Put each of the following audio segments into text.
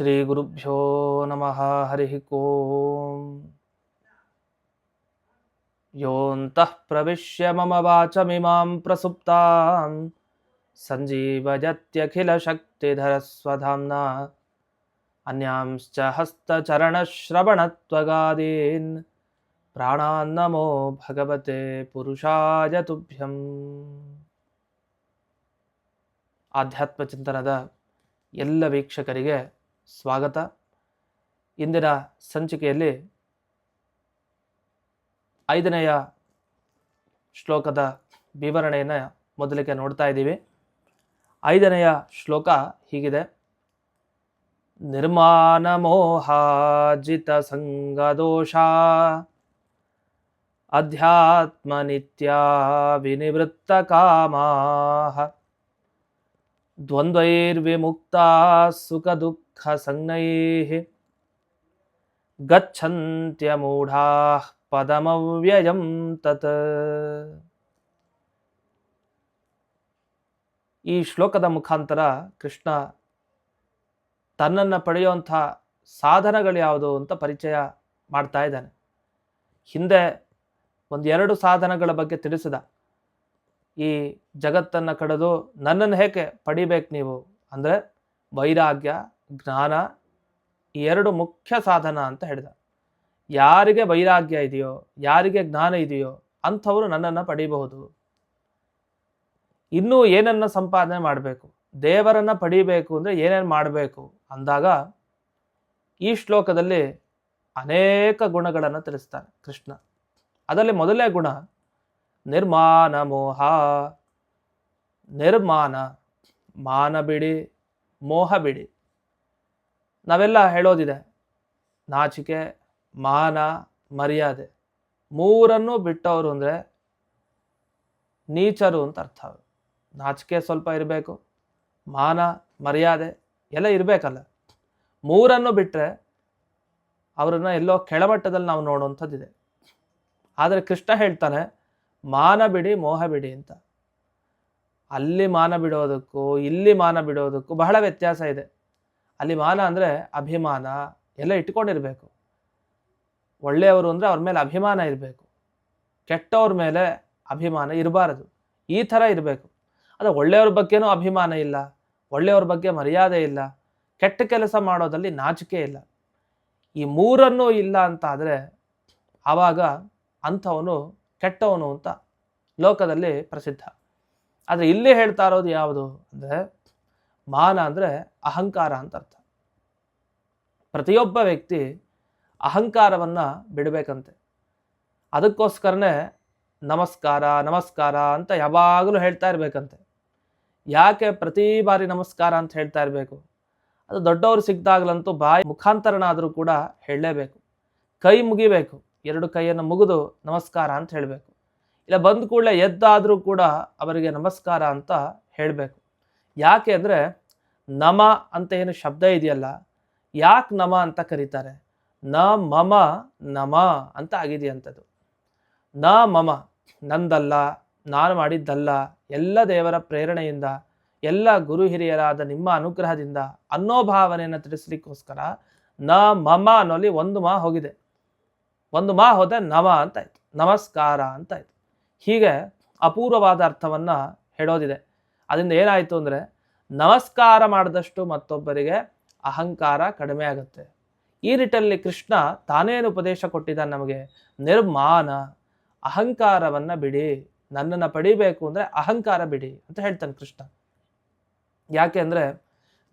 ಶ್ರೀಗುರುಭ್ಯೋ ನಮಃ, ಹರಿಃ ಓಂ. ಯೋಂತಃ ಪ್ರವಿಶ್ಯ ಮಮ ವಾಚಮಿಮಾಂ ಪ್ರಸುಪ್ತಾಂ ಸಂಜೀವಯತ್ಯಖಿಲಶಕ್ತಿಧರಸ್ವಧಾಮ್ನ ಅನ್ಯಾಂಶ್ಚ ಹಸ್ತಚರಣಶ್ರವಣತ್ವಗಾದೀನ್. ಪ್ರಾಣಾನ್ನಮೋ ಭಗವತೆ ಪುರುಷಾಯ ತುಭ್ಯಂ. ಆಧ್ಯಾತ್ಮ ಚಿಂತನದ ಎಲ್ಲ ವೀಕ್ಷಕರಿಗೆ ಸ್ವಾಗತ. ಇಂದಿನ ಸಂಚಿಕೆಯಲ್ಲಿ ಐದನೆಯ ಶ್ಲೋಕದ ವಿವರಣೆಯನ್ನು ಮೊದಲಿಗೆ ನೋಡ್ತಾ ಇದ್ದೀವಿ. ಐದನೆಯ ಶ್ಲೋಕ ಹೀಗಿದೆ. ನಿರ್ಮಾಣ ಮೋಹಾಜಿತ ಸಂಗದೋಷ ಅಧ್ಯಾತ್ಮ ನಿತ್ಯ ವಿನಿವೃತ್ತ ಕಾಮಾಹ. ದ್ವಂದ್ವೈರ್ವಿಮುಕ್ತಾ ಸುಖದುಃಖಸಂಜ್ಞೈः ಗಚ್ಚಂತ್ಯಮೂಢಾಃ ಪದಮವ್ಯಯಂ ತತ್. ಈ ಶ್ಲೋಕದ ಮುಖಾಂತರ ಕೃಷ್ಣ ತನ್ನನ್ನು ಪಡೆಯುವಂಥ ಸಾಧನಗಳು ಯಾವುದು ಅಂತ ಪರಿಚಯ ಮಾಡ್ತಾ ಇದ್ದಾನೆ. ಹಿಂದೆ ಒಂದೆರಡು ಸಾಧನಗಳ ಬಗ್ಗೆ ತಿಳಿಸಿದ. ಈ ಜಗತ್ತನ್ನು ಕಡಿದು ನನ್ನನ್ನು ಹೇಗೆ ಪಡಿಬೇಕು ನೀವು? ಅಂದರೆ ವೈರಾಗ್ಯ, ಜ್ಞಾನ ಈ ಎರಡು ಮುಖ್ಯ ಸಾಧನ ಅಂತ ಹೇಳಿದ. ಯಾರಿಗೆ ವೈರಾಗ್ಯ ಇದೆಯೋ, ಯಾರಿಗೆ ಜ್ಞಾನ ಇದೆಯೋ ಅಂಥವರು ನನ್ನನ್ನು ಪಡಿಬಹುದು. ಇನ್ನೂ ಏನನ್ನ ಸಂಪಾದನೆ ಮಾಡಬೇಕು? ದೇವರನ್ನ ಪಡಿಬೇಕು ಅಂದರೆ ಏನೇನು ಮಾಡಬೇಕು? ಅಂದಾಗ ಈ ಶ್ಲೋಕದಲ್ಲಿ ಅನೇಕ ಗುಣಗಳನ್ನು ತಿಳಿಸ್ತಾನೆ ಕೃಷ್ಣ. ಅದರಲ್ಲಿ ಮೊದಲನೇ ಗುಣ ನಿರ್ಮಾಣ ಮೋಹ. ನಿರ್ಮಾಣ, ಮಾನ ಬಿಡಿ, ಮೋಹ ಬಿಡಿ. ನಾವೆಲ್ಲ ಹೇಳೋದಿದೆ, ನಾಚಿಕೆ, ಮಾನ, ಮರ್ಯಾದೆ, ಮೂರನ್ನು ಬಿಟ್ಟವರು ಅಂದರೆ ನೀಚರು ಅಂತ ಅರ್ಥ. ನಾಚಿಕೆ ಸ್ವಲ್ಪ ಇರಬೇಕು, ಮಾನ, ಮರ್ಯಾದೆ ಎಲ್ಲ ಇರಬೇಕಲ್ಲ. ಮೂರನ್ನು ಬಿಟ್ಟರೆ ಅವರನ್ನು ಎಲ್ಲೋ ಕೆಳಮಟ್ಟದಲ್ಲಿ ನಾವು ನೋಡುವಂಥದ್ದಿದೆ. ಆದರೆ ಕೃಷ್ಣ ಹೇಳ್ತಾನೆ ಮಾನ ಬಿಡಿ, ಮೋಹ ಬಿಡಿ ಅಂತ. ಅಲ್ಲಿ ಮಾನ ಬಿಡೋದಕ್ಕೂ, ಇಲ್ಲಿ ಮಾನ ಬಿಡೋದಕ್ಕೂ ಬಹಳ ವ್ಯತ್ಯಾಸ ಇದೆ. ಅಲ್ಲಿ ಮಾನ ಅಂದರೆ ಅಭಿಮಾನ ಎಲ್ಲ ಇಟ್ಕೊಂಡಿರಬೇಕು. ಒಳ್ಳೆಯವರು ಅಂದರೆ ಅವ್ರ ಮೇಲೆ ಅಭಿಮಾನ ಇರಬೇಕು. ಕೆಟ್ಟವ್ರ ಮೇಲೆ ಅಭಿಮಾನ ಇರಬಾರದು. ಈ ಥರ ಇರಬೇಕು. ಅದು ಒಳ್ಳೆಯವ್ರ ಬಗ್ಗೆನೂ ಅಭಿಮಾನ ಇಲ್ಲ. ಒಳ್ಳೆಯವ್ರ ಬಗ್ಗೆ ಮರ್ಯಾದೆ ಇಲ್ಲ. ಕೆಟ್ಟ ಕೆಲಸ ಮಾಡೋದಲ್ಲಿ ನಾಚಿಕೆ ಇಲ್ಲ. ಈ ಮೂರನ್ನೂ ಇಲ್ಲ ಅಂತ ಆದರೆ ಆವಾಗ ಅಂಥವನು ಕೆಟ್ಟವನು ಅಂತ ಲೋಕದಲ್ಲಿ ಪ್ರಸಿದ್ಧ. ಆದರೆ ಇಲ್ಲಿ ಹೇಳ್ತಾ ಇರೋದು ಯಾವುದು ಅಂದರೆ ಮಾನ ಅಂದರೆ ಅಹಂಕಾರ ಅಂತ ಅರ್ಥ. ಪ್ರತಿಯೊಬ್ಬ ವ್ಯಕ್ತಿ ಅಹಂಕಾರವನ್ನು ಬಿಡಬೇಕಂತೆ. ಅದಕ್ಕೋಸ್ಕರನೇ ನಮಸ್ಕಾರ ನಮಸ್ಕಾರ ಅಂತ ಯಾವಾಗಲೂ ಹೇಳ್ತಾ ಇರಬೇಕಂತೆ. ಯಾಕೆ ಪ್ರತಿ ಬಾರಿ ನಮಸ್ಕಾರ ಅಂತ ಹೇಳ್ತಾ ಇರಬೇಕು? ಅದು ದೊಡ್ಡವರು ಸಿಕ್ಕಿದಾಗಲಂತೂ ಬಾಯಿ ಮುಖಾಂತರನಾದರೂ ಕೂಡ ಹೇಳಲೇಬೇಕು. ಕೈ ಮುಗಿಬೇಕು. ಎರಡು ಕೈಯನ್ನು ಮುಗಿದು ನಮಸ್ಕಾರ ಅಂತ ಹೇಳಬೇಕು. ಇಲ್ಲ, ಬಂದ ಕೂಡಲೇ ಎದ್ದಾದರೂ ಕೂಡ ಅವರಿಗೆ ನಮಸ್ಕಾರ ಅಂತ ಹೇಳಬೇಕು. ಯಾಕೆ ಅಂದರೆ, ನಮ ಅಂತ ಏನು ಶಬ್ದ ಇದೆಯಲ್ಲ, ಯಾಕೆ ನಮ ಅಂತ ಕರೀತಾರೆ? ನ ಮಮ ನಮ ಅಂತ ಆಗಿದೆಯಂಥದ್ದು. ನ ಮಮ, ನಂದಲ್ಲ, ನಾನು ಮಾಡಿದ್ದಲ್ಲ, ಎಲ್ಲ ದೇವರ ಪ್ರೇರಣೆಯಿಂದ, ಎಲ್ಲ ಗುರು ಹಿರಿಯರಾದ ನಿಮ್ಮ ಅನುಗ್ರಹದಿಂದ ಅನ್ನೋ ಭಾವನೆಯನ್ನು ತಿಳಿಸ್ಲಿಕ್ಕೋಸ್ಕರ ನ ಮಮ ಅನ್ನೋಲ್ಲಿ ಒಂದು ಮಾ ಹೋಗಿದೆ. ಒಂದು ಮಾ ಹೋದೆ ನಮ ಅಂತಾಯ್ತು ನಮಸ್ಕಾರ ಅಂತ ಅಂತಾಯ್ತು ಹೀಗೆ ಅಪೂರ್ವವಾದ ಅರ್ಥವನ್ನು ಹೇಳೋದಿದೆ. ಅದರಿಂದ ಏನಾಯಿತು ಅಂದರೆ ನಮಸ್ಕಾರ ಮಾಡಿದಷ್ಟು ಮತ್ತೊಬ್ಬರಿಗೆ ಅಹಂಕಾರ ಕಡಿಮೆ ಆಗುತ್ತೆ. ಈ ನಿಟ್ಟಲ್ಲಿ ಕೃಷ್ಣ ತಾನೇನು ಉಪದೇಶ ಕೊಟ್ಟಿದ್ದಾನೆ ನಮಗೆ? ನಿರ್ಮಾಣ. ಅಹಂಕಾರವನ್ನು ಬಿಡಿ. ನನ್ನನ್ನು ಪಡಿಬೇಕು ಅಂದರೆ ಅಹಂಕಾರ ಬಿಡಿ ಅಂತ ಹೇಳ್ತಾನೆ ಕೃಷ್ಣ. ಯಾಕೆ ಅಂದರೆ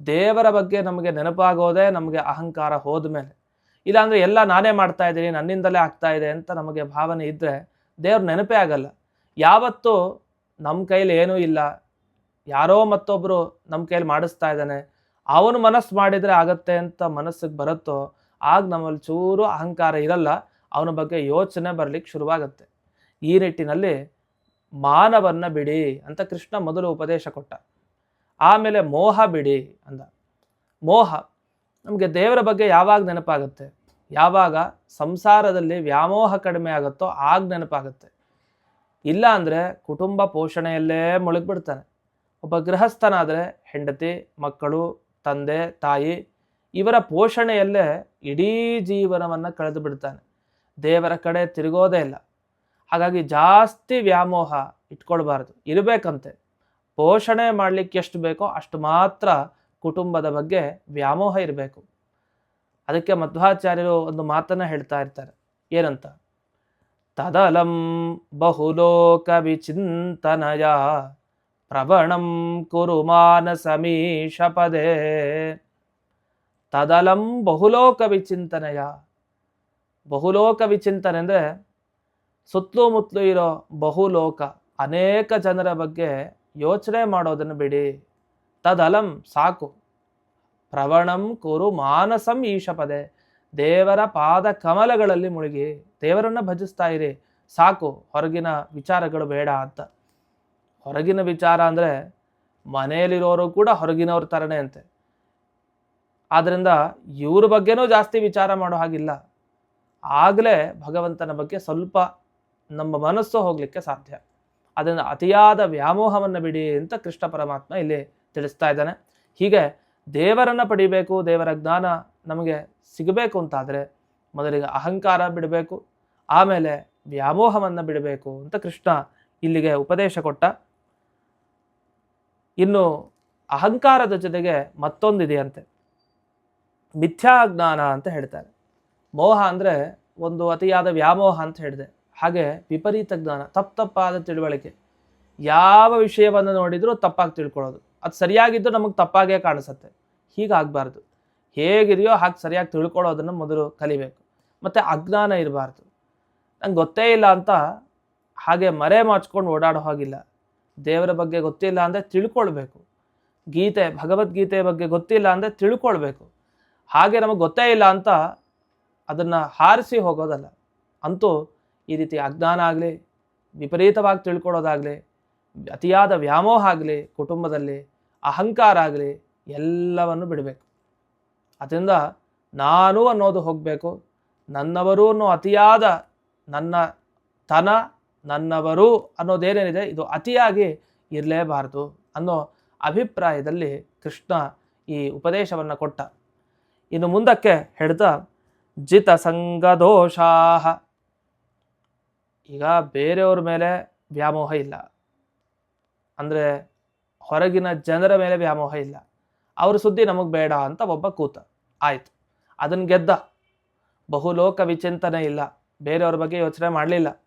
ದೇವರ ಬಗ್ಗೆ ನಮಗೆ ನೆನಪಾಗೋದೇ ನಮಗೆ ಅಹಂಕಾರ ಹೋದ ಮೇಲೆ ಇಲ್ಲಾಂದರೆ ಎಲ್ಲ ನಾನೇ ಮಾಡ್ತಾ ಇದ್ದೀನಿ, ನನ್ನಿಂದಲೇ ಆಗ್ತಾ ಇದೆ ಅಂತ ನಮಗೆ ಭಾವನೆ ಇದ್ದರೆ ದೇವ್ರ ನೆನಪೇ ಆಗಲ್ಲ. ಯಾವತ್ತೂ ನಮ್ಮ ಕೈಲಿ ಏನೂ ಇಲ್ಲ. ಯಾರೋ ಮತ್ತೊಬ್ಬರು ನಮ್ಮ ಕೈಲಿ ಮಾಡಿಸ್ತಾ ಇದ್ದಾನೆ. ಅವನು ಮನಸ್ಸು ಮಾಡಿದರೆ ಆಗತ್ತೆ ಅಂತ ಮನಸ್ಸಿಗೆ ಬರುತ್ತೋ, ಆಗ ನಮ್ಮಲ್ಲಿ ಚೂರು ಅಹಂಕಾರ ಇರಲ್ಲ. ಅವನ ಬಗ್ಗೆ ಯೋಚನೆ ಬರಲಿಕ್ಕೆ ಶುರುವಾಗುತ್ತೆ. ಈ ನಿಟ್ಟಿನಲ್ಲಿ ಮಾನವನ್ನ ಬಿಡಿ ಅಂತ ಕೃಷ್ಣ ಮೊದಲು ಉಪದೇಶ ಕೊಟ್ಟ. ಆಮೇಲೆ ಮೋಹ ಬಿಡಿ ಅಂದ. ಮೋಹ ನಮಗೆ ದೇವರ ಬಗ್ಗೆ ಯಾವಾಗ ನೆನಪಾಗುತ್ತೆ? ಯಾವಾಗ ಸಂಸಾರದಲ್ಲಿ ವ್ಯಾಮೋಹ ಕಡಿಮೆ ಆಗುತ್ತೋ ಆಗ ನೆನಪಾಗುತ್ತೆ. ಇಲ್ಲ ಅಂದರೆ ಕುಟುಂಬ ಪೋಷಣೆಯಲ್ಲೇ ಮುಳುಗ್ಬಿಡ್ತಾನೆ. ಒಬ್ಬ ಗೃಹಸ್ಥನಾದರೆ ಹೆಂಡತಿ, ಮಕ್ಕಳು, ತಂದೆ, ತಾಯಿ ಇವರ ಪೋಷಣೆಯಲ್ಲೇ ಇಡೀ ಜೀವನವನ್ನು ಕಳೆದು ಬಿಡ್ತಾನೆ ದೇವರ ಕಡೆ ತಿರುಗೋದೇ ಇಲ್ಲ. ಹಾಗಾಗಿ ಜಾಸ್ತಿ ವ್ಯಾಮೋಹ ಇಟ್ಕೊಳ್ಬಾರ್ದು. ಇರಬೇಕಂತೆ. ಪೋಷಣೆ ಮಾಡಲಿಕ್ಕೆ ಎಷ್ಟು ಬೇಕೋ ಅಷ್ಟು ಮಾತ್ರ ಕುಟುಂಬದ ಬಗ್ಗೆ ವ್ಯಾಮೋಹ ಇರಬೇಕು. ಅದಕ್ಕೆ ಮಧ್ವಾಚಾರ್ಯರು ಒಂದು ಮಾತನ್ನು ಹೇಳ್ತಾ ಇರ್ತಾರೆ. ಏನಂತ? ತದಲಂ ಬಹುಲೋಕ ವಿಚಿಂತನಯ, ಪ್ರವಣಂ ಕುರು ಮಾನಸಮೀಶ ಪದೇ. ತದಲಂ ಬಹುಲೋಕ ವಿಚಿಂತನೆಯ. ಬಹುಲೋಕ ವಿಚಿಂತನೆ ಅಂದರೆ ಸುತ್ತಲೂ ಇರೋ ಬಹುಲೋಕ, ಅನೇಕ ಜನರ ಬಗ್ಗೆ ಯೋಚನೆ ಮಾಡೋದನ್ನು ಬಿಡಿ. ತದಲಂ ಸಾಕು. ಪ್ರವಣಂ ಕುರು ಮಾನಸಂ ಈಶಪದೆ. ದೇವರ ಪಾದ ಕಮಲಗಳಲ್ಲಿ ಮುಳುಗಿ, ದೇವರನ್ನ ಭಜಿಸ್ತಾ ಇರಿ. ಸಾಕು, ಹೊರಗಿನ ವಿಚಾರಗಳು ಬೇಡ ಅಂತ. ಹೊರಗಿನ ವಿಚಾರ ಅಂದರೆ ಮನೆಯಲ್ಲಿರೋರು ಕೂಡ ಹೊರಗಿನವ್ರ ಥರನೇ ಅಂತೆ. ಆದ್ದರಿಂದ ಇವ್ರ ಬಗ್ಗೆನೂ ಜಾಸ್ತಿ ವಿಚಾರ ಮಾಡೋ ಹಾಗಿಲ್ಲ. ಆಗಲೇ ಭಗವಂತನ ಬಗ್ಗೆ ಸ್ವಲ್ಪ ನಮ್ಮ ಮನಸ್ಸು ಹೋಗಲಿಕ್ಕೆ ಸಾಧ್ಯ. ಅದನ್ನು ಅತಿಯಾದ ವ್ಯಾಮೋಹವನ್ನು ಬಿಡಿ ಅಂತ ಕೃಷ್ಣ ಪರಮಾತ್ಮ ಇಲ್ಲಿ ತಿಳಿಸ್ತಾ ಇದ್ದಾನೆ. ಹೀಗೆ ದೇವರನ್ನು ಪಡಿಬೇಕು, ದೇವರ ಜ್ಞಾನ ನಮಗೆ ಸಿಗಬೇಕು ಅಂತಾದರೆ ಮೊದಲಿಗೆ ಅಹಂಕಾರ ಬಿಡಬೇಕು, ಆಮೇಲೆ ವ್ಯಾಮೋಹವನ್ನು ಬಿಡಬೇಕು ಅಂತ ಕೃಷ್ಣ ಇಲ್ಲಿಗೆ ಉಪದೇಶ ಕೊಟ್ಟ. ಇನ್ನು ಅಹಂಕಾರದ ಜೊತೆಗೆ ಮತ್ತೊಂದಿದೆಯಂತೆ. ಮಿಥ್ಯಾ ಜ್ಞಾನ ಅಂತ ಹೇಳ್ತಾರೆ. ಮೋಹ ಅಂದರೆ ಒಂದು ಅತಿಯಾದ ವ್ಯಾಮೋಹ ಅಂತ ಹೇಳಿದೆ. ಹಾಗೆ ವಿಪರೀತ ಜ್ಞಾನ, ತಪ್ಪು ತಪ್ಪಾದ ತಿಳುವಳಿಕೆ. ಯಾವ ವಿಷಯವನ್ನು ನೋಡಿದರೂ ತಪ್ಪಾಗಿ ತಿಳ್ಕೊಳ್ಳೋದು. ಅದು ಸರಿಯಾಗಿದ್ದು ನಮಗೆ ತಪ್ಪಾಗೇ ಕಾಣಿಸುತ್ತೆ. ಹೀಗಾಗಬಾರ್ದು. ಹೇಗಿದೆಯೋ ಹಾಗೆ ಸರಿಯಾಗಿ ತಿಳ್ಕೊಳ್ಳೋದನ್ನು ಮೊದಲು ಕಲಿಬೇಕು. ಮತ್ತು ಅಜ್ಞಾನ ಇರಬಾರ್ದು. ನಂಗೆ ಗೊತ್ತೇ ಇಲ್ಲ ಅಂತ ಹಾಗೆ ಮರೆ ಮಾಚ್ಕೊಂಡು ಓಡಾಡೋ ಹಾಗಿಲ್ಲ. ದೇವರ ಬಗ್ಗೆ ಗೊತ್ತಿಲ್ಲ ಅಂದರೆ ತಿಳ್ಕೊಳ್ಬೇಕು. ಗೀತೆ ಭಗವದ್ಗೀತೆ ಬಗ್ಗೆ ಗೊತ್ತಿಲ್ಲ ಅಂದರೆ ತಿಳ್ಕೊಳ್ಬೇಕು. ಹಾಗೆ ನಮಗೆ ಗೊತ್ತೇ ಇಲ್ಲ ಅಂತ ಅದನ್ನು ಹಾರಿಸಿ ಹೋಗೋದಲ್ಲ. ಅಂತೂ ಈ ರೀತಿ ಅಜ್ಞಾನ ಆಗಲಿ, ವಿಪರೀತವಾಗಿ ತಿಳ್ಕೊಳ್ಳೋದಾಗಲಿ, ಅತಿಯಾದ ವ್ಯಾಮೋಹ ಆಗಲಿ, ಕುಟುಂಬದಲ್ಲಿ ಅಹಂಕಾರ ಆಗಲಿ ಎಲ್ಲವನ್ನು ಬಿಡಬೇಕು. ಅದರಿಂದ ನಾನು ಅನ್ನೋದು ಹೋಗಬೇಕು, ನನ್ನವರು ಅನ್ನೋ ಅತಿಯಾದ ನನ್ನ ತನ, ನನ್ನವರು ಅನ್ನೋದೇನೇನಿದೆ ಇದು ಅತಿಯಾಗಿ ಇರಲೇಬಾರದು ಅನ್ನೋ ಅಭಿಪ್ರಾಯದಲ್ಲಿ ಕೃಷ್ಣ ಈ ಉಪದೇಶವನ್ನು ಕೊಟ್ಟ. ಇನ್ನು ಮುಂದಕ್ಕೆ ಹೇಳ್ತಾ ಜಿತ ಸಂಗದೋಷಾಹ ಈಗ ಬೇರೆಯವ್ರ ಮೇಲೆ ವ್ಯಾಮೋಹ ಇಲ್ಲ. ಅಂದರೆ ಹೊರಗಿನ ಜನರ ಮೇಲೆ ವ್ಯಾಮೋಹ ಇಲ್ಲ. ಅವ್ರ ಸುದ್ದಿ ನಮಗೆ ಬೇಡ ಅಂತ ಒಬ್ಬ ಕೂತ. ಆಯ್ತು. ಅದನ್ನು ಗೆದ್ದ. ಬಹುಲೋಕ ವಿಚಿಂತನೆ ಇಲ್ಲ. ಬೇರೆಯವ್ರ ಬಗ್ಗೆ ಯೋಚನೆ ಮಾಡಲಿಲ್ಲ.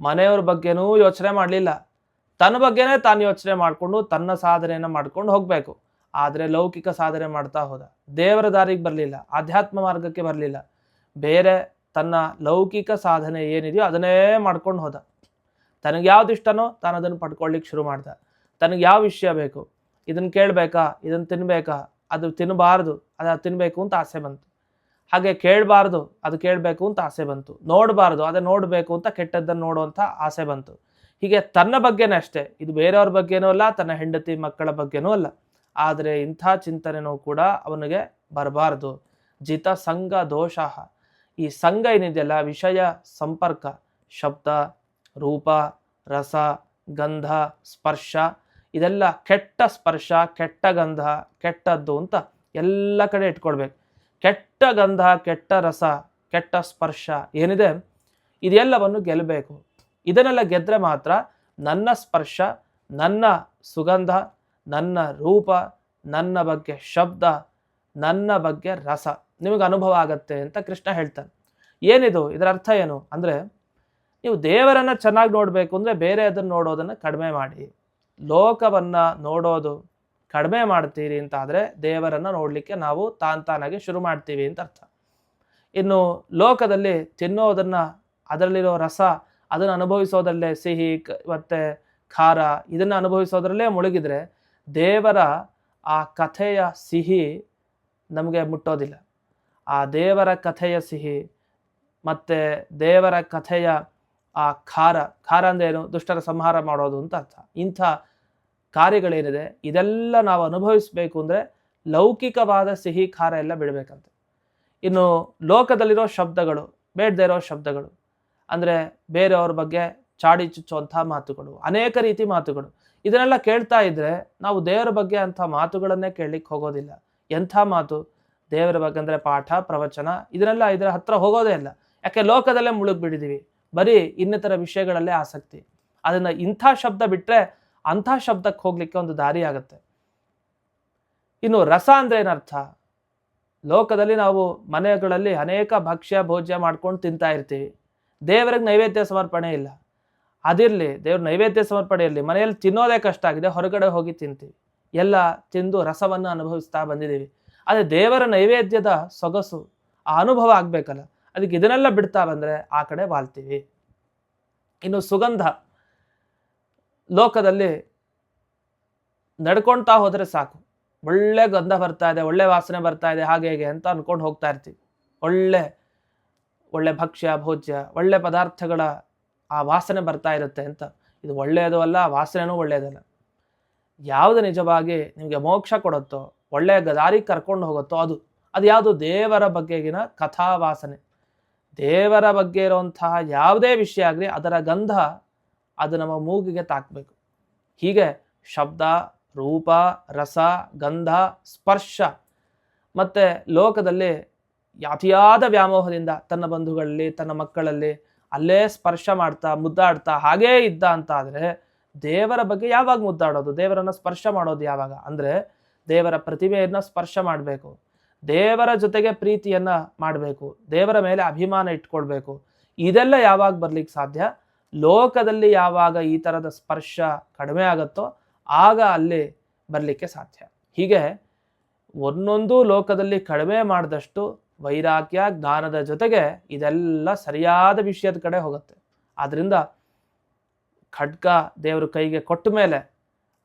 ಮನೆಯವ್ರ ಬಗ್ಗೆನೂ ಯೋಚನೆ ಮಾಡಲಿಲ್ಲ. ತನ್ನ ಬಗ್ಗೆನೇ ತಾನು ಯೋಚನೆ ಮಾಡಿಕೊಂಡು ತನ್ನ ಸಾಧನೆಯನ್ನು ಮಾಡ್ಕೊಂಡು ಹೋಗಬೇಕು. ಆದರೆ ಲೌಕಿಕ ಸಾಧನೆ ಮಾಡ್ತಾ ಹೋದ. ದೇವರ ದಾರಿಗೆ ಬರಲಿಲ್ಲ. ಆಧ್ಯಾತ್ಮ ಮಾರ್ಗಕ್ಕೆ ಬರಲಿಲ್ಲ. ಬೇರೆ ತನ್ನ ಲೌಕಿಕ ಸಾಧನೆ ಏನಿದೆಯೋ ಅದನ್ನೇ ಮಾಡ್ಕೊಂಡು ಹೋದ. ತನಗೆ ಯಾವ್ದು ಇಷ್ಟನೋ ತಾನು ಅದನ್ನು ಪಡ್ಕೊಳ್ಳಿಕ್ಕೆ ಶುರು ಮಾಡ್ದ. ತನಗೆ ಯಾವ ವಿಷಯ ಬೇಕು? ಇದನ್ನು ಕೇಳಬೇಕಾ ಇದನ್ನು ತಿನ್ನಬೇಕಾ ಅದು ತಿನ್ನಬಾರ್ದು ಅದು ತಿನ್ನಬೇಕು ಅಂತ ಆಸೆ ಬಂತು. ಹಾಗೆ ಕೇಳಬಾರ್ದು, ಅದು ಕೇಳಬೇಕು ಅಂತ ಆಸೆ ಬಂತು. ನೋಡಬಾರ್ದು, ಅದೇ ನೋಡಬೇಕು ಅಂತ ಕೆಟ್ಟದ್ದನ್ನು ನೋಡುವಂಥ ಆಸೆ ಬಂತು. ಹೀಗೆ ತನ್ನ ಬಗ್ಗೆನೇ ಅಷ್ಟೇ, ಇದು ಬೇರೆಯವ್ರ ಬಗ್ಗೆನೂ ಅಲ್ಲ, ತನ್ನ ಹೆಂಡತಿ ಮಕ್ಕಳ ಬಗ್ಗೆನೂ ಅಲ್ಲ. ಆದರೆ ಇಂಥ ಚಿಂತನೆನೂ ಕೂಡ ಅವನಿಗೆ ಬರಬಾರ್ದು. ಜಿತ ಸಂಘ ದೋಷ ಈ ಸಂಘ ಏನಿದೆಯಲ್ಲ, ವಿಷಯ, ಸಂಪರ್ಕ, ಶಬ್ದ, ರೂಪ, ರಸ, ಗಂಧ, ಸ್ಪರ್ಶ ಇದೆಲ್ಲ ಕೆಟ್ಟ ಸ್ಪರ್ಶ, ಕೆಟ್ಟ ಗಂಧ, ಕೆಟ್ಟದ್ದು ಅಂತ ಎಲ್ಲ ಕಡೆ ಇಟ್ಕೊಳ್ಬೇಕು. ಕೆಟ್ಟ ಗಂಧ, ಕೆಟ್ಟ ರಸ, ಕೆಟ್ಟ ಸ್ಪರ್ಶ ಏನಿದೆ? ಇದೆಲ್ಲವನ್ನು ಗೆಲ್ಲಬೇಕು ಇದನ್ನೆಲ್ಲ ಗೆದ್ರೆ ಮಾತ್ರ ನನ್ನ ಸ್ಪರ್ಶ, ನನ್ನ ಸುಗಂಧ, ನನ್ನ ರೂಪ, ನನ್ನ ಬಗ್ಗೆ ಶಬ್ದ, ನನ್ನ ಬಗ್ಗೆ ರಸ ನಿಮಗೆ ಅನುಭವ ಆಗತ್ತೆ ಅಂತ ಕೃಷ್ಣ ಹೇಳ್ತಾನೆ. ಏನಿದು? ಇದರ ಅರ್ಥ ಏನು? ಅಂದರೆ ನೀವು ದೇವರನ್ನು ಚೆನ್ನಾಗಿ ನೋಡಬೇಕು ಅಂದರೆ ಬೇರೆ ಅದನ್ನು ನೋಡೋದನ್ನು ಕಡಿಮೆ ಮಾಡಿ. ಲೋಕವನ್ನು ನೋಡೋದು ಕಡಿಮೆ ಮಾಡ್ತೀರಿ ಅಂತ ಆದರೆ ದೇವರನ್ನು ನೋಡಲಿಕ್ಕೆ ನಾವು ತಾಂತಾನಾಗಿ ಶುರು ಮಾಡ್ತೀವಿ ಅಂತ ಅರ್ಥ. ಇನ್ನು ಲೋಕದಲ್ಲಿ ತಿನ್ನೋದನ್ನು ಅದರಲ್ಲಿರೋ ರಸ, ಅದನ್ನು ಅನುಭವಿಸೋದರಲ್ಲೇ ಸಿಹಿ ಮತ್ತೆ ಖಾರ ಇದನ್ನು ಅನುಭವಿಸೋದ್ರಲ್ಲೇ ಮುಳುಗಿದ್ರೆ ದೇವರ ಆ ಕಥೆಯ ಸಿಹಿ ನಮಗೆ ಮುಟ್ಟೋದಿಲ್ಲ. ಆ ದೇವರ ಕಥೆಯ ಸಿಹಿ ಮತ್ತು ದೇವರ ಕಥೆಯ ಆ ಖಾರ ಖಾರ ಅಂದ್ರೆ ಏನು? ದುಷ್ಟರ ಸಂಹಾರ ಮಾಡೋದು ಅಂತ ಅರ್ಥ. ಇಂಥ ಕಾರ್ಯಗಳೇನಿದೆ, ಇದೆಲ್ಲ ನಾವು ಅನುಭವಿಸಬೇಕು ಅಂದರೆ ಲೌಕಿಕವಾದ ಸಿಹಿ ಖಾರ ಎಲ್ಲ ಬಿಡಬೇಕಂತೆ. ಇನ್ನು ಲೋಕದಲ್ಲಿರೋ ಶಬ್ದಗಳು, ಬೇಡದೇ ಇರೋ ಶಬ್ದಗಳು, ಅಂದರೆ ಬೇರೆಯವ್ರ ಬಗ್ಗೆ ಚಾಡಿ ಚುಚ್ಚುವಂಥ ಮಾತುಗಳು, ಅನೇಕ ರೀತಿ ಮಾತುಗಳು, ಇದನ್ನೆಲ್ಲ ಕೇಳ್ತಾ ಇದ್ರೆ ನಾವು ದೇವರ ಬಗ್ಗೆ ಅಂಥ ಮಾತುಗಳನ್ನೇ ಕೇಳಲಿಕ್ಕೆ ಹೋಗೋದಿಲ್ಲ. ಎಂಥ ಮಾತು? ದೇವರ ಬಗ್ಗೆ ಅಂದರೆ ಪಾಠ, ಪ್ರವಚನ, ಇದನ್ನೆಲ್ಲ ಇದರ ಹತ್ರ ಹೋಗೋದೇ ಇಲ್ಲ. ಯಾಕೆ ಲೋಕದಲ್ಲೇ ಮುಳುಗ್ಬಿಡಿದೀವಿ ಬರೀ ಇನ್ನಿತರ ವಿಷಯಗಳಲ್ಲೇ ಆಸಕ್ತಿ. ಅದನ್ನ ಇಂಥ ಶಬ್ದ ಬಿಟ್ರೆ ಅಂಥ ಶಬ್ದಕ್ಕೆ ಹೋಗ್ಲಿಕ್ಕೆ ಒಂದು ದಾರಿ ಆಗುತ್ತೆ. ಇನ್ನು ರಸ ಅಂದ್ರೆ ಏನರ್ಥ? ಲೋಕದಲ್ಲಿ ನಾವು ಮನೆಗಳಲ್ಲಿ ಅನೇಕ ಭಕ್ಷ್ಯ, ಭೋಜ್ಯ ಮಾಡ್ಕೊಂಡು ತಿಂತಾ ಇರ್ತೀವಿ. ದೇವರಿಗೆ ನೈವೇದ್ಯ ಸಮರ್ಪಣೆ ಇಲ್ಲ. ಅದಿರಲಿ, ದೇವ್ರ ನೈವೇದ್ಯ ಸಮರ್ಪಣೆ ಇರಲಿ, ಮನೆಯಲ್ಲಿ ತಿನ್ನೋದೇ ಕಷ್ಟ ಆಗಿದೆ, ಹೊರಗಡೆ ಹೋಗಿ ತಿಂತೀವಿ. ಎಲ್ಲ ತಿಂದು ರಸವನ್ನು ಅನುಭವಿಸ್ತಾ ಬಂದಿದ್ದೀವಿ. ಆದರೆ ದೇವರ ನೈವೇದ್ಯದ ಸೊಗಸು, ಆ ಅನುಭವ ಆಗಬೇಕಲ್ಲ. ಅದಕ್ಕೆ ಇದನ್ನೆಲ್ಲ ಬಿಡ್ತಾ ಬಂದ್ರೆ ಆ ಕಡೆ ವಾಲ್ತೀವಿ. ಇನ್ನು ಸುಗಂಧ. ಲೋಕದಲ್ಲಿ ನಡ್ಕೊಳ್ತಾ ಹೋದರೆ ಸಾಕು. ಒಳ್ಳೆ ಗಂಧ ಬರ್ತಾ ಇದೆ, ಒಳ್ಳೆ ವಾಸನೆ ಬರ್ತಾ ಇದೆ, ಹಾಗೆ ಹೇಗೆ ಅಂತ ಅಂದ್ಕೊಂಡು ಹೋಗ್ತಾ ಇರ್ತೀವಿ. ಒಳ್ಳೆ ಒಳ್ಳೆ ಭಕ್ಷ್ಯ, ಭೋಜ್ಯ, ಒಳ್ಳೆ ಪದಾರ್ಥಗಳ ಆ ವಾಸನೆ ಬರ್ತಾ ಇರುತ್ತೆ ಅಂತ. ಇದು ಒಳ್ಳೆಯದು ಅಲ್ಲ ವಾಸನೆನೂ ಒಳ್ಳೆಯದಲ್ಲ. ಯಾವುದು ನಿಜವಾಗಿ ನಿಮಗೆ ಮೋಕ್ಷ ಕೊಡುತ್ತೋ ಒಳ್ಳೆಯ ಗದಾರಿ ಕರ್ಕೊಂಡು ಹೋಗುತ್ತೋ ಅದು ಅದು ಯಾವುದು? ದೇವರ ಬಗ್ಗೆಗಿನ ಕಥಾವಾಸನೆ. ದೇವರ ಬಗ್ಗೆ ಇರುವಂತಹ ಯಾವುದೇ ವಿಷಯ ಆಗಲಿ, ಅದರ ಗಂಧ ಅದು ನಮ್ಮ ಮೂಗಿಗೆ ತಾಕಬೇಕು. ಹೀಗೆ ಶಬ್ದ, ರೂಪ, ರಸ, ಗಂಧ, ಸ್ಪರ್ಶ ಮತ್ತು ಲೋಕದಲ್ಲಿ ಅತಿಯಾದ ವ್ಯಾಮೋಹದಿಂದ ತನ್ನ ಬಂಧುಗಳಲ್ಲಿ, ತನ್ನ ಮಕ್ಕಳಲ್ಲಿ ಅಲ್ಲೇ ಸ್ಪರ್ಶ ಮಾಡ್ತಾ, ಮುದ್ದಾಡ್ತಾ, ಹಾಗೇ ಇದ್ದ ಅಂತ ಆದರೆ ದೇವರ ಬಗ್ಗೆ ಯಾವಾಗ ಮುದ್ದಾಡೋದು? ದೇವರನ್ನ ಸ್ಪರ್ಶ ಮಾಡೋದು ಯಾವಾಗ? ಅಂದರೆ ದೇವರ ಪ್ರತಿಭೆಯನ್ನು ಸ್ಪರ್ಶ ಮಾಡಬೇಕು. ದೇವರ ಜೊತೆಗೆ ಪ್ರೀತಿಯನ್ನ ಮಾಡಬೇಕು. ದೇವರ ಮೇಲೆ ಅಭಿಮಾನ ಇಟ್ಕೊಳ್ಬೇಕು. ಇದೆಲ್ಲ ಯಾವಾಗ ಬರ್ಲಿಕ್ಕೆ ಸಾಧ್ಯ? ಲೋಕದಲ್ಲಿ ಯಾವಾಗ ಈ ಥರದ ಸ್ಪರ್ಶ ಕಡಿಮೆ ಆಗುತ್ತೋ ಆಗ ಅಲ್ಲಿ ಬರಲಿಕ್ಕೆ ಸಾಧ್ಯ. ಹೀಗೆ ಒಂದೊಂದು ಲೋಕದಲ್ಲಿ ಕಡಿಮೆ ಮಾಡಿದಷ್ಟು ವೈರಾಗ್ಯ, ಜ್ಞಾನದ ಜೊತೆಗೆ ಇದೆಲ್ಲ ಸರಿಯಾದ ವಿಷಯದ ಕಡೆ ಹೋಗುತ್ತೆ. ಆದ್ದರಿಂದ ಖಡ್ಗ ದೇವರ ಕೈಗೆ ಕೊಟ್ಟ ಮೇಲೆ,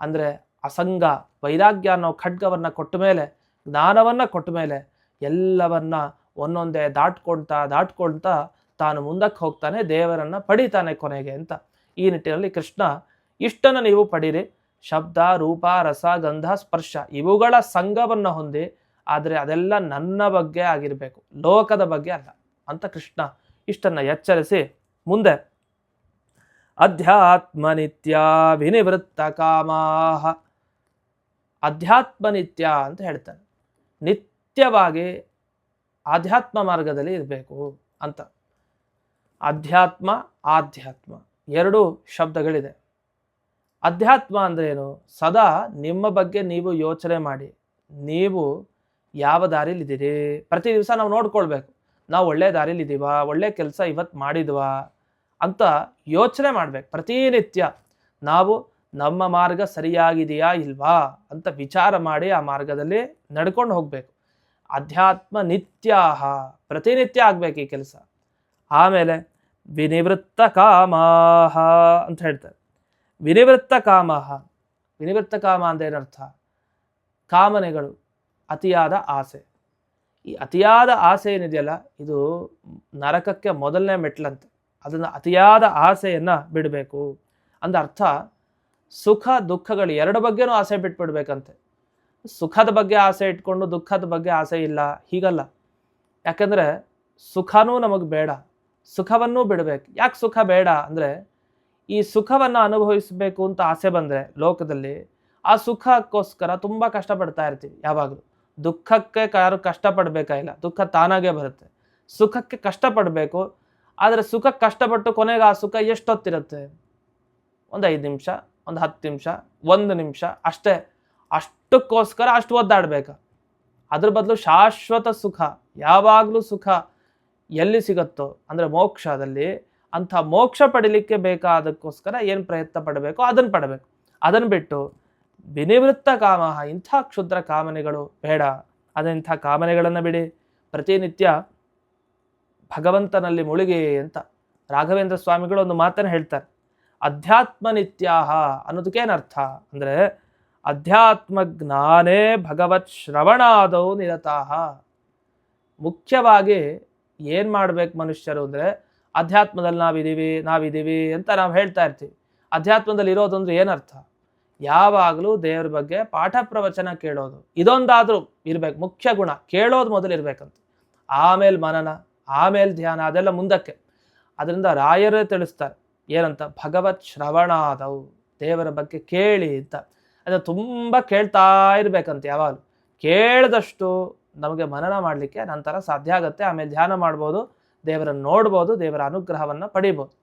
ಅಂದರೆ ಅಸಂಗ, ವೈರಾಗ್ಯ ಅನ್ನೋ ಖಡ್ಗವನ್ನು ಕೊಟ್ಟ ಮೇಲೆ, ಜ್ಞಾನವನ್ನು ಕೊಟ್ಟ ಮೇಲೆ ಎಲ್ಲವನ್ನ ಒಂದೊಂದೇ ದಾಟ್ಕೊಳ್ತಾ ದಾಟ್ಕೊಳ್ತಾ ತಾನು ಮುಂದಕ್ಕೆ ಹೋಗ್ತಾನೆ, ದೇವರನ್ನ ಪಡಿತಾನೆ ಕೊನೆಗೆ ಅಂತ. ಈ ನಿಟ್ಟಿನಲ್ಲಿ ಕೃಷ್ಣ, ಇಷ್ಟನ್ನು ನೀವು ಪಡೀರಿ. ಶಬ್ದ, ರೂಪ, ರಸ, ಗಂಧ, ಸ್ಪರ್ಶ ಇವುಗಳ ಸಂಘವನ್ನು ಹೊಂದಿ, ಆದರೆ ಅದೆಲ್ಲ ನನ್ನ ಬಗ್ಗೆ ಆಗಿರಬೇಕು. ಲೋಕದ ಬಗ್ಗೆ ಅಲ್ಲ ಅಂತ ಕೃಷ್ಣ ಇಷ್ಟನ್ನ ಎಚ್ಚರಿಸಿ ಮುಂದೆ. ಅಧ್ಯಾತ್ಮ ನಿತ್ಯ ವಿನಿವೃತ್ತ ಕಾಮಾಹ. ಅಧ್ಯಾತ್ಮ ನಿತ್ಯ ಅಂತ ಹೇಳ್ತಾನೆ. ನಿತ್ಯವಾಗಿ ಆಧ್ಯಾತ್ಮ ಮಾರ್ಗದಲ್ಲಿ ಇರಬೇಕು ಅಂತ. ಅಧ್ಯಾತ್ಮ, ಆಧ್ಯಾತ್ಮ. ಎರಡು ಶಬ್ದಗಳಿದೆ. ಅಧ್ಯಾತ್ಮ ಅಂದ್ರೆ ಏನು? ಸದಾ ನಿಮ್ಮ ಬಗ್ಗೆ ನೀವು ಯೋಚನೆ ಮಾಡಿ. ನೀವು ಯಾವ ದಾರಿಲಿದ್ದೀರಿ ಪ್ರತಿ ದಿವಸ ನಾವು ನೋಡ್ಕೊಳ್ಬೇಕು. ನಾವು ಒಳ್ಳೆ ದಾರಿಲಿದ್ದೀವಾ ಒಳ್ಳೆ ಕೆಲಸ ಇವತ್ತು ಮಾಡಿದ್ವಾ? ಅಂತ ಯೋಚನೆ ಮಾಡ್ಬೇಕು. ಪ್ರತಿನಿತ್ಯ. ನಾವು ನಮ್ಮ ಮಾರ್ಗ ಸರಿಯಾಗಿದೆಯಾ ಇಲ್ವಾ? ಅಂತ ವಿಚಾರ ಮಾಡಿ ಆ ಮಾರ್ಗದಲ್ಲಿ ನಡ್ಕೊಂಡು ಹೋಗಬೇಕು. ಅಧ್ಯಾತ್ಮ ನಿತ್ಯಾಹ. ಪ್ರತಿನಿತ್ಯ ಆಗ್ಬೇಕು ಈ ಕೆಲಸ. ಆಮೇಲೆ ವಿನಿವೃತ್ತ ಕಾಮಾಹ ಅಂತ ಹೇಳ್ತಾರೆ. ವಿನಿವೃತ್ತ ಕಾಮಹ. ವಿನಿವೃತ್ತ ಕಾಮ ಅಂತ ಏನರ್ಥ? ಕಾಮನೆಗಳು, ಅತಿಯಾದ ಆಸೆ. ಈ ಅತಿಯಾದ ಆಸೆ ಏನಿದೆಯಲ್ಲ, ಇದು ನರಕಕ್ಕೆ ಮೊದಲನೇ ಮೆಟ್ಲಂತೆ. ಅದನ್ನು ಅತಿಯಾದ ಆಸೆಯನ್ನು ಬಿಡಬೇಕು. ಅಂದ ಅರ್ಥ, ಸುಖ, ದುಃಖಗಳು ಎರಡು ಬಗ್ಗೆನೂ ಆಸೆ ಬಿಟ್ಬಿಡ್ಬೇಕಂತೆ. ಸುಖದ ಬಗ್ಗೆ ಆಸೆ ಇಟ್ಕೊಂಡು ದುಃಖದ ಬಗ್ಗೆ ಆಸೆ ಇಲ್ಲ, ಹೀಗಲ್ಲ. ಯಾಕಂದರೆ ಸುಖನೂ ನಮಗೆ ಬೇಡ. ಸುಖವನ್ನೂ ಬಿಡಬೇಕು. ಯಾಕೆ ಸುಖ ಬೇಡ ಅಂದರೆ ಈ ಸುಖವನ್ನು ಅನುಭವಿಸಬೇಕು ಅಂತ ಆಸೆ ಬಂದರೆ ಲೋಕದಲ್ಲಿ ಆ ಸುಖಕ್ಕೋಸ್ಕರ ತುಂಬ ಕಷ್ಟಪಡ್ತಾ ಇರ್ತೀವಿ ಯಾವಾಗಲೂ. ದುಃಖಕ್ಕೆ ಯಾರು ಕಷ್ಟಪಡಬೇಕಾಗಿಲ್ಲ ದುಃಖ ತಾನಾಗೇ ಬರುತ್ತೆ. ಸುಖಕ್ಕೆ ಕಷ್ಟಪಡಬೇಕು. ಆದರೆ ಸುಖ ಕಷ್ಟಪಟ್ಟು ಕೊನೆಗೆ ಆ ಸುಖ ಎಷ್ಟೊತ್ತಿರುತ್ತೆ? ಒಂದು ಐದು ನಿಮಿಷ, ಒಂದು ಹತ್ತು ನಿಮಿಷ, ಒಂದು ನಿಮಿಷ ಅಷ್ಟೇ. ಅಷ್ಟಕ್ಕೋಸ್ಕರ ಅಷ್ಟು ಒದ್ದಾಡಬೇಕು. ಅದ್ರ ಬದಲು ಶಾಶ್ವತ ಸುಖ. ಯಾವಾಗಲೂ ಸುಖ. ಎಲ್ಲಿ ಸಿಗುತ್ತೋ, ಅಂದರೆ ಮೋಕ್ಷದಲ್ಲಿ ಅಂಥ ಮೋಕ್ಷ ಪಡಿಲಿಕ್ಕೆ ಬೇಕಾದಕ್ಕೋಸ್ಕರ ಏನು ಪ್ರಯತ್ನ ಪಡಬೇಕು? ಅದನ್ನು ಪಡಬೇಕು. ಅದನ್ನು ಬಿಟ್ಟು ವಿನಿವೃತ್ತ ಕಾಮ ಇಂಥ ಕ್ಷುದ್ರ ಕಾಮನೆಗಳು ಬೇಡ. ಅದಂಥ ಕಾಮನೆಗಳನ್ನು ಬಿಡಿ. ಪ್ರತಿನಿತ್ಯ ಭಗವಂತನಲ್ಲಿ ಮುಳುಗಿ ಅಂತ ರಾಘವೇಂದ್ರ ಸ್ವಾಮಿಗಳು ಒಂದು ಮಾತನ್ನು ಹೇಳ್ತಾರೆ. ಅಧ್ಯಾತ್ಮ ನಿತ್ಯಾಹ ಅನ್ನೋದಕ್ಕೇನರ್ಥ? ಅಂದರೆ ಅಧ್ಯಾತ್ಮ ಜ್ಞಾನೇ ಭಗವತ್ ಶ್ರವಣಾದವು ನಿರತಾಹ. ಮುಖ್ಯವಾಗಿ ಏನು ಮಾಡ್ಬೇಕು ಮನುಷ್ಯರು ಅಂದರೆ, ಅಧ್ಯಾತ್ಮದಲ್ಲಿ ನಾವಿದ್ದೀವಿ ನಾವಿದ್ದೀವಿ ಅಂತ ನಾವು ಹೇಳ್ತಾ ಇರ್ತೀವಿ. ಅಧ್ಯಾತ್ಮದಲ್ಲಿ ಇರೋದು ಅಂದ್ರೆ ಏನರ್ಥ? ಯಾವಾಗಲೂ ದೇವ್ರ ಬಗ್ಗೆ ಪಾಠ ಪ್ರವಚನ ಕೇಳೋದು. ಇದೊಂದಾದರೂ ಇರಬೇಕು, ಮುಖ್ಯ ಗುಣ. ಕೇಳೋದು ಮೊದಲು ಇರ್ಬೇಕಂತ. ಆಮೇಲೆ ಮನನ, ಆಮೇಲೆ ಧ್ಯಾನ, ಅದೆಲ್ಲ ಮುಂದಕ್ಕೆ. ಅದರಿಂದ ರಾಯರೇ ತಿಳಿಸ್ತಾರೆ, ಏನಂತ? ಭಗವತ್ ಶ್ರವಣಾದವು, ದೇವರ ಬಗ್ಗೆ ಕೇಳಿ ಅಂತ. ಅದು ತುಂಬ ಕೇಳ್ತಾ ಇರ್ಬೇಕಂತ ಯಾವಾಗಲೂ. ಕೇಳಿದಷ್ಟು ನಮಗೆ ಮನನ ಮಾಡಲಿಕ್ಕೆ ನಂತರ ಸಾಧ್ಯ ಆಗುತ್ತೆ. ಆಮೇಲೆ ಧ್ಯಾನ ಮಾಡ್ಬೋದು, ದೇವರನ್ನು ನೋಡ್ಬೋದು, ದೇವರ ಅನುಗ್ರಹವನ್ನು ಪಡಿಬೋದು.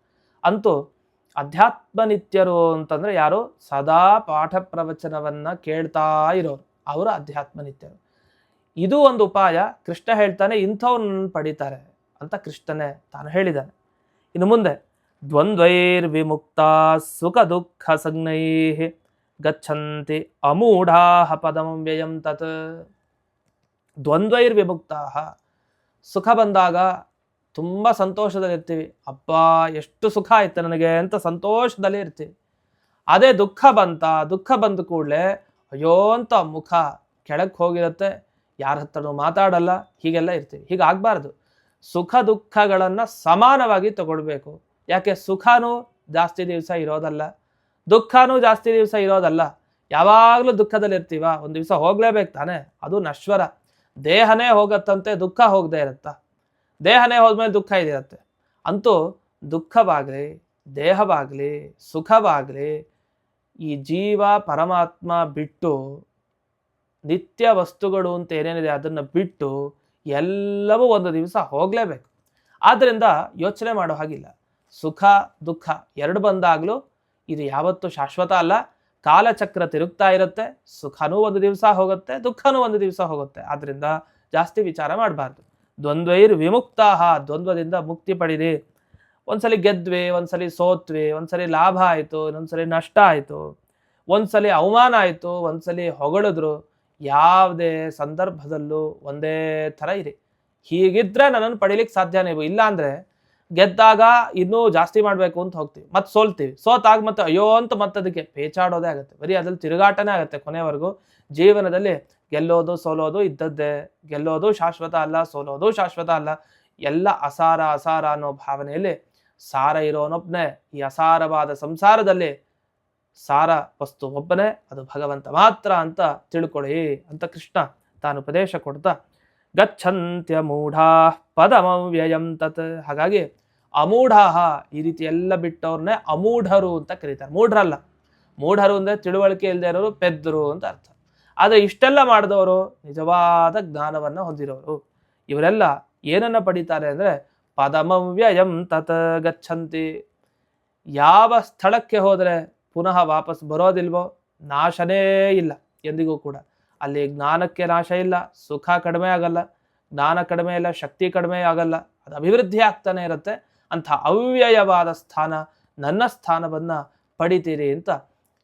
ಅಂತೂ ಅಧ್ಯಾತ್ಮ ನಿತ್ಯರು ಅಂತಂದರೆ ಯಾರು? ಸದಾ ಪಾಠ ಪ್ರವಚನವನ್ನು ಕೇಳ್ತಾ ಇರೋರು. ಅವರು ಅಧ್ಯಾತ್ಮ ನಿತ್ಯರು. ಇದು ಒಂದು ಉಪಾಯ. ಕೃಷ್ಣ ಹೇಳ್ತಾನೆ ಇಂಥವ್ರನ್ನ ಪಡಿತಾರೆ ಅಂತ ಕೃಷ್ಣನೇ ತಾನು ಹೇಳಿದ್ದಾನೆ. ಇನ್ನು ಮುಂದೆ ದ್ವಂದ್ವೈರ್ ವಿಮುಕ್ತ ಸುಖ ದುಃಖ ಸಂಜ್ಞೈ ಗಚ್ಚಂತಿ ಅಮೂಢಾ ಪದಂ ವ್ಯಯಂ ತತ್. ದ್ವಂದ್ವೈರ್ ವಿಮುಕ್ತ ಸುಖ ಬಂದಾಗ ತುಂಬ ಸಂತೋಷದಲ್ಲಿ ಇರ್ತೀವಿ. ಅಪ್ಪ ಎಷ್ಟು ಸುಖ ಆಯ್ತು ನನಗೆ ಅಂತ ಸಂತೋಷದಲ್ಲಿ ಇರ್ತೀವಿ. ಅದೇ ದುಃಖ ಬಂತ, ದುಃಖ ಬಂದ ಕೂಡಲೇ ಅಯ್ಯೋ ಅಂತ ಮುಖ ಕೆಳಕ್ಕೆ ಹೋಗಿರುತ್ತೆ. ಯಾರ ಹತ್ರನೂ ಮಾತಾಡಲ್ಲ, ಹೀಗೆಲ್ಲ ಇರ್ತೀವಿ. ಹೀಗಾಗಬಾರ್ದು ಸುಖ ದುಃಖಗಳನ್ನು ಸಮಾನವಾಗಿ ತಗೊಳ್ಬೇಕು. ಯಾಕೆ? ಸುಖನೂ ಜಾಸ್ತಿ ದಿವಸ ಇರೋದಲ್ಲ. ದುಃಖನೂ ಜಾಸ್ತಿ ದಿವಸ ಇರೋದಲ್ಲ. ಯಾವಾಗಲೂ ದುಃಖದಲ್ಲಿ ಇರ್ತೀವ ಒಂದು ದಿವಸ ಹೋಗಲೇಬೇಕು ತಾನೆ. ಅದು ನಶ್ವರ. ದೇಹನೇ ಹೋಗತ್ತಂತೆ ದುಃಖ ಹೋಗದೆ ಇರುತ್ತ. ದೇಹನೇ ಹೋದ್ಮೇಲೆ ದುಃಖ ಇದಿರುತ್ತೆ. ಅಂತೂ ದುಃಖವಾಗಲಿ, ದೇಹವಾಗಲಿ, ಸುಖವಾಗಲಿ ಈ ಜೀವ ಪರಮಾತ್ಮ ಬಿಟ್ಟು ನಿತ್ಯ ವಸ್ತುಗಳು ಅಂತ ಏನೇನಿದೆ ಅದನ್ನು ಬಿಟ್ಟು ಎಲ್ಲವೂ ಒಂದು ದಿವಸ ಹೋಗಲೇಬೇಕು. ಆದ್ದರಿಂದ ಯೋಚನೆ ಮಾಡೋ ಹಾಗಿಲ್ಲ. ಸುಖ, ದುಃಖ ಎರಡು ಬಂದಾಗಲೂ ಇದು ಯಾವತ್ತೂ ಶಾಶ್ವತ ಅಲ್ಲ. ಕಾಲಚಕ್ರ ತಿರುಗ್ತಾ ಇರುತ್ತೆ, ಸುಖನೂ ಒಂದು ದಿವಸ ಹೋಗುತ್ತೆ, ದುಃಖನೂ ಒಂದು ದಿವಸ ಹೋಗುತ್ತೆ. ಆದ್ರಿಂದ ಜಾಸ್ತಿ ವಿಚಾರ ಮಾಡಬಾರ್ದು. ದ್ವಂದ್ವೈರ್ ವಿಮುಕ್ತಾಹ, ದ್ವಂದ್ವದಿಂದ ಮುಕ್ತಿ ಪಡೀರಿ. ಒಂದ್ಸಲಿ ಗೆದ್ವಿ, ಒಂದ್ಸಲಿ ಸೋತ್ವಿ, ಒಂದ್ಸಲಿ ಲಾಭ ಆಯಿತು, ಇನ್ನೊಂದ್ಸಲಿ ನಷ್ಟ ಆಯಿತು, ಒಂದ್ಸಲಿ ಅವಮಾನ ಆಯಿತು, ಒಂದ್ಸಲಿ ಹೊಗಳಿದ್ರು, ಯಾವುದೇ ಸಂದರ್ಭದಲ್ಲೂ ಒಂದೇ ಥರ ಇರಿ. ಹೀಗಿದ್ರೆ ನನ್ನನ್ನು ಪಡೀಲಿಕ್ಕೆ ಸಾಧ್ಯ ನೀವು ಇಲ್ಲ ಅಂದ್ರೆ ಗೆದ್ದಾಗ ಇನ್ನೂ ಜಾಸ್ತಿ ಮಾಡಬೇಕು ಅಂತ ಹೋಗ್ತೀವಿ. ಮತ್ತೆ ಸೋಲ್ತೀವಿ. ಸೋತಾಗ ಮತ್ತೆ ಅಯ್ಯೋ ಅಂತ ಮತ್ತೆ ಅದಕ್ಕೆ ಪೇಚಾಡೋದೇ ಆಗುತ್ತೆ. ಬರೀ ಅದ್ರಲ್ಲಿ ತಿರುಗಾಟನೇ ಆಗುತ್ತೆ ಕೊನೆವರೆಗೂ. ಜೀವನದಲ್ಲಿ ಗೆಲ್ಲೋದು, ಸೋಲೋದು ಇದ್ದದ್ದೇ. ಗೆಲ್ಲೋದು ಶಾಶ್ವತ ಅಲ್ಲ, ಸೋಲೋದು ಶಾಶ್ವತ ಅಲ್ಲ. ಎಲ್ಲ ಅಸಾರ ಅಸಾರ ಅನ್ನೋ ಭಾವನೆಯಲ್ಲಿ ಸಾರ ಇರೋನೊಬ್ಬನೇ ಈ ಅಸಾರವಾದ ಸಂಸಾರದಲ್ಲಿ ಸಾರ ವಸ್ತು ಒಬ್ಬನೇ, ಅದು ಭಗವಂತ ಮಾತ್ರ ಅಂತ ತಿಳ್ಕೊಳ್ಳಿ ಅಂತ ಕೃಷ್ಣ ತಾನು ಉಪದೇಶ ಕೊಡ್ತಾ ಗಚ್ಚಂತ್ಯ ಮೂಢಾ ಪದಮವ್ಯಯಂ ತತ್ ಹಾಗಾಗಿ ಅಮೂಢಾಹ ಈ ರೀತಿ ಎಲ್ಲ ಬಿಟ್ಟವ್ರನ್ನೇ ಅಮೂಢರು ಅಂತ ಕರೀತಾರೆ. ಮೂಢರಲ್ಲ. ಮೂಢರು ಅಂದ್ರೆ ತಿಳುವಳಿಕೆ ಇಲ್ಲದೆ ಇರೋರು ಪೆದ್ರು ಅಂತ ಅರ್ಥ. ಆದರೆ ಇಷ್ಟೆಲ್ಲ ಮಾಡಿದವರು ನಿಜವಾದ ಜ್ಞಾನವನ್ನ ಹೊಂದಿರೋರು. ಇವರೆಲ್ಲ ಏನನ್ನ ಪಡಿತಾರೆ ಅಂದ್ರೆ ಪದಮವ್ಯಯಂ ತತ್ ಗಚ್ಚಂತಿ ಯಾವ ಸ್ಥಳಕ್ಕೆ ಹೋದರೆ ಪುನಃ ವಾಪಸ್ ಬರೋದಿಲ್ವೋ ನಾಶನೇ ಇಲ್ಲ ಎಂದಿಗೂ ಕೂಡ. ಅಲ್ಲಿ ಜ್ಞಾನಕ್ಕೆ ನಾಶ ಇಲ್ಲ, ಸುಖ ಕಡಿಮೆ ಆಗಲ್ಲ, ಜ್ಞಾನ ಕಡಿಮೆ ಇಲ್ಲ, ಶಕ್ತಿ ಕಡಿಮೆ ಆಗಲ್ಲ, ಅದು ಅಭಿವೃದ್ಧಿ ಆಗ್ತಾನೆ ಇರುತ್ತೆ. ಅಂಥ ಅವ್ಯಯವಾದ ಸ್ಥಾನ, ನನ್ನ ಸ್ಥಾನವನ್ನ ಪಡಿತೀರಿ ಅಂತ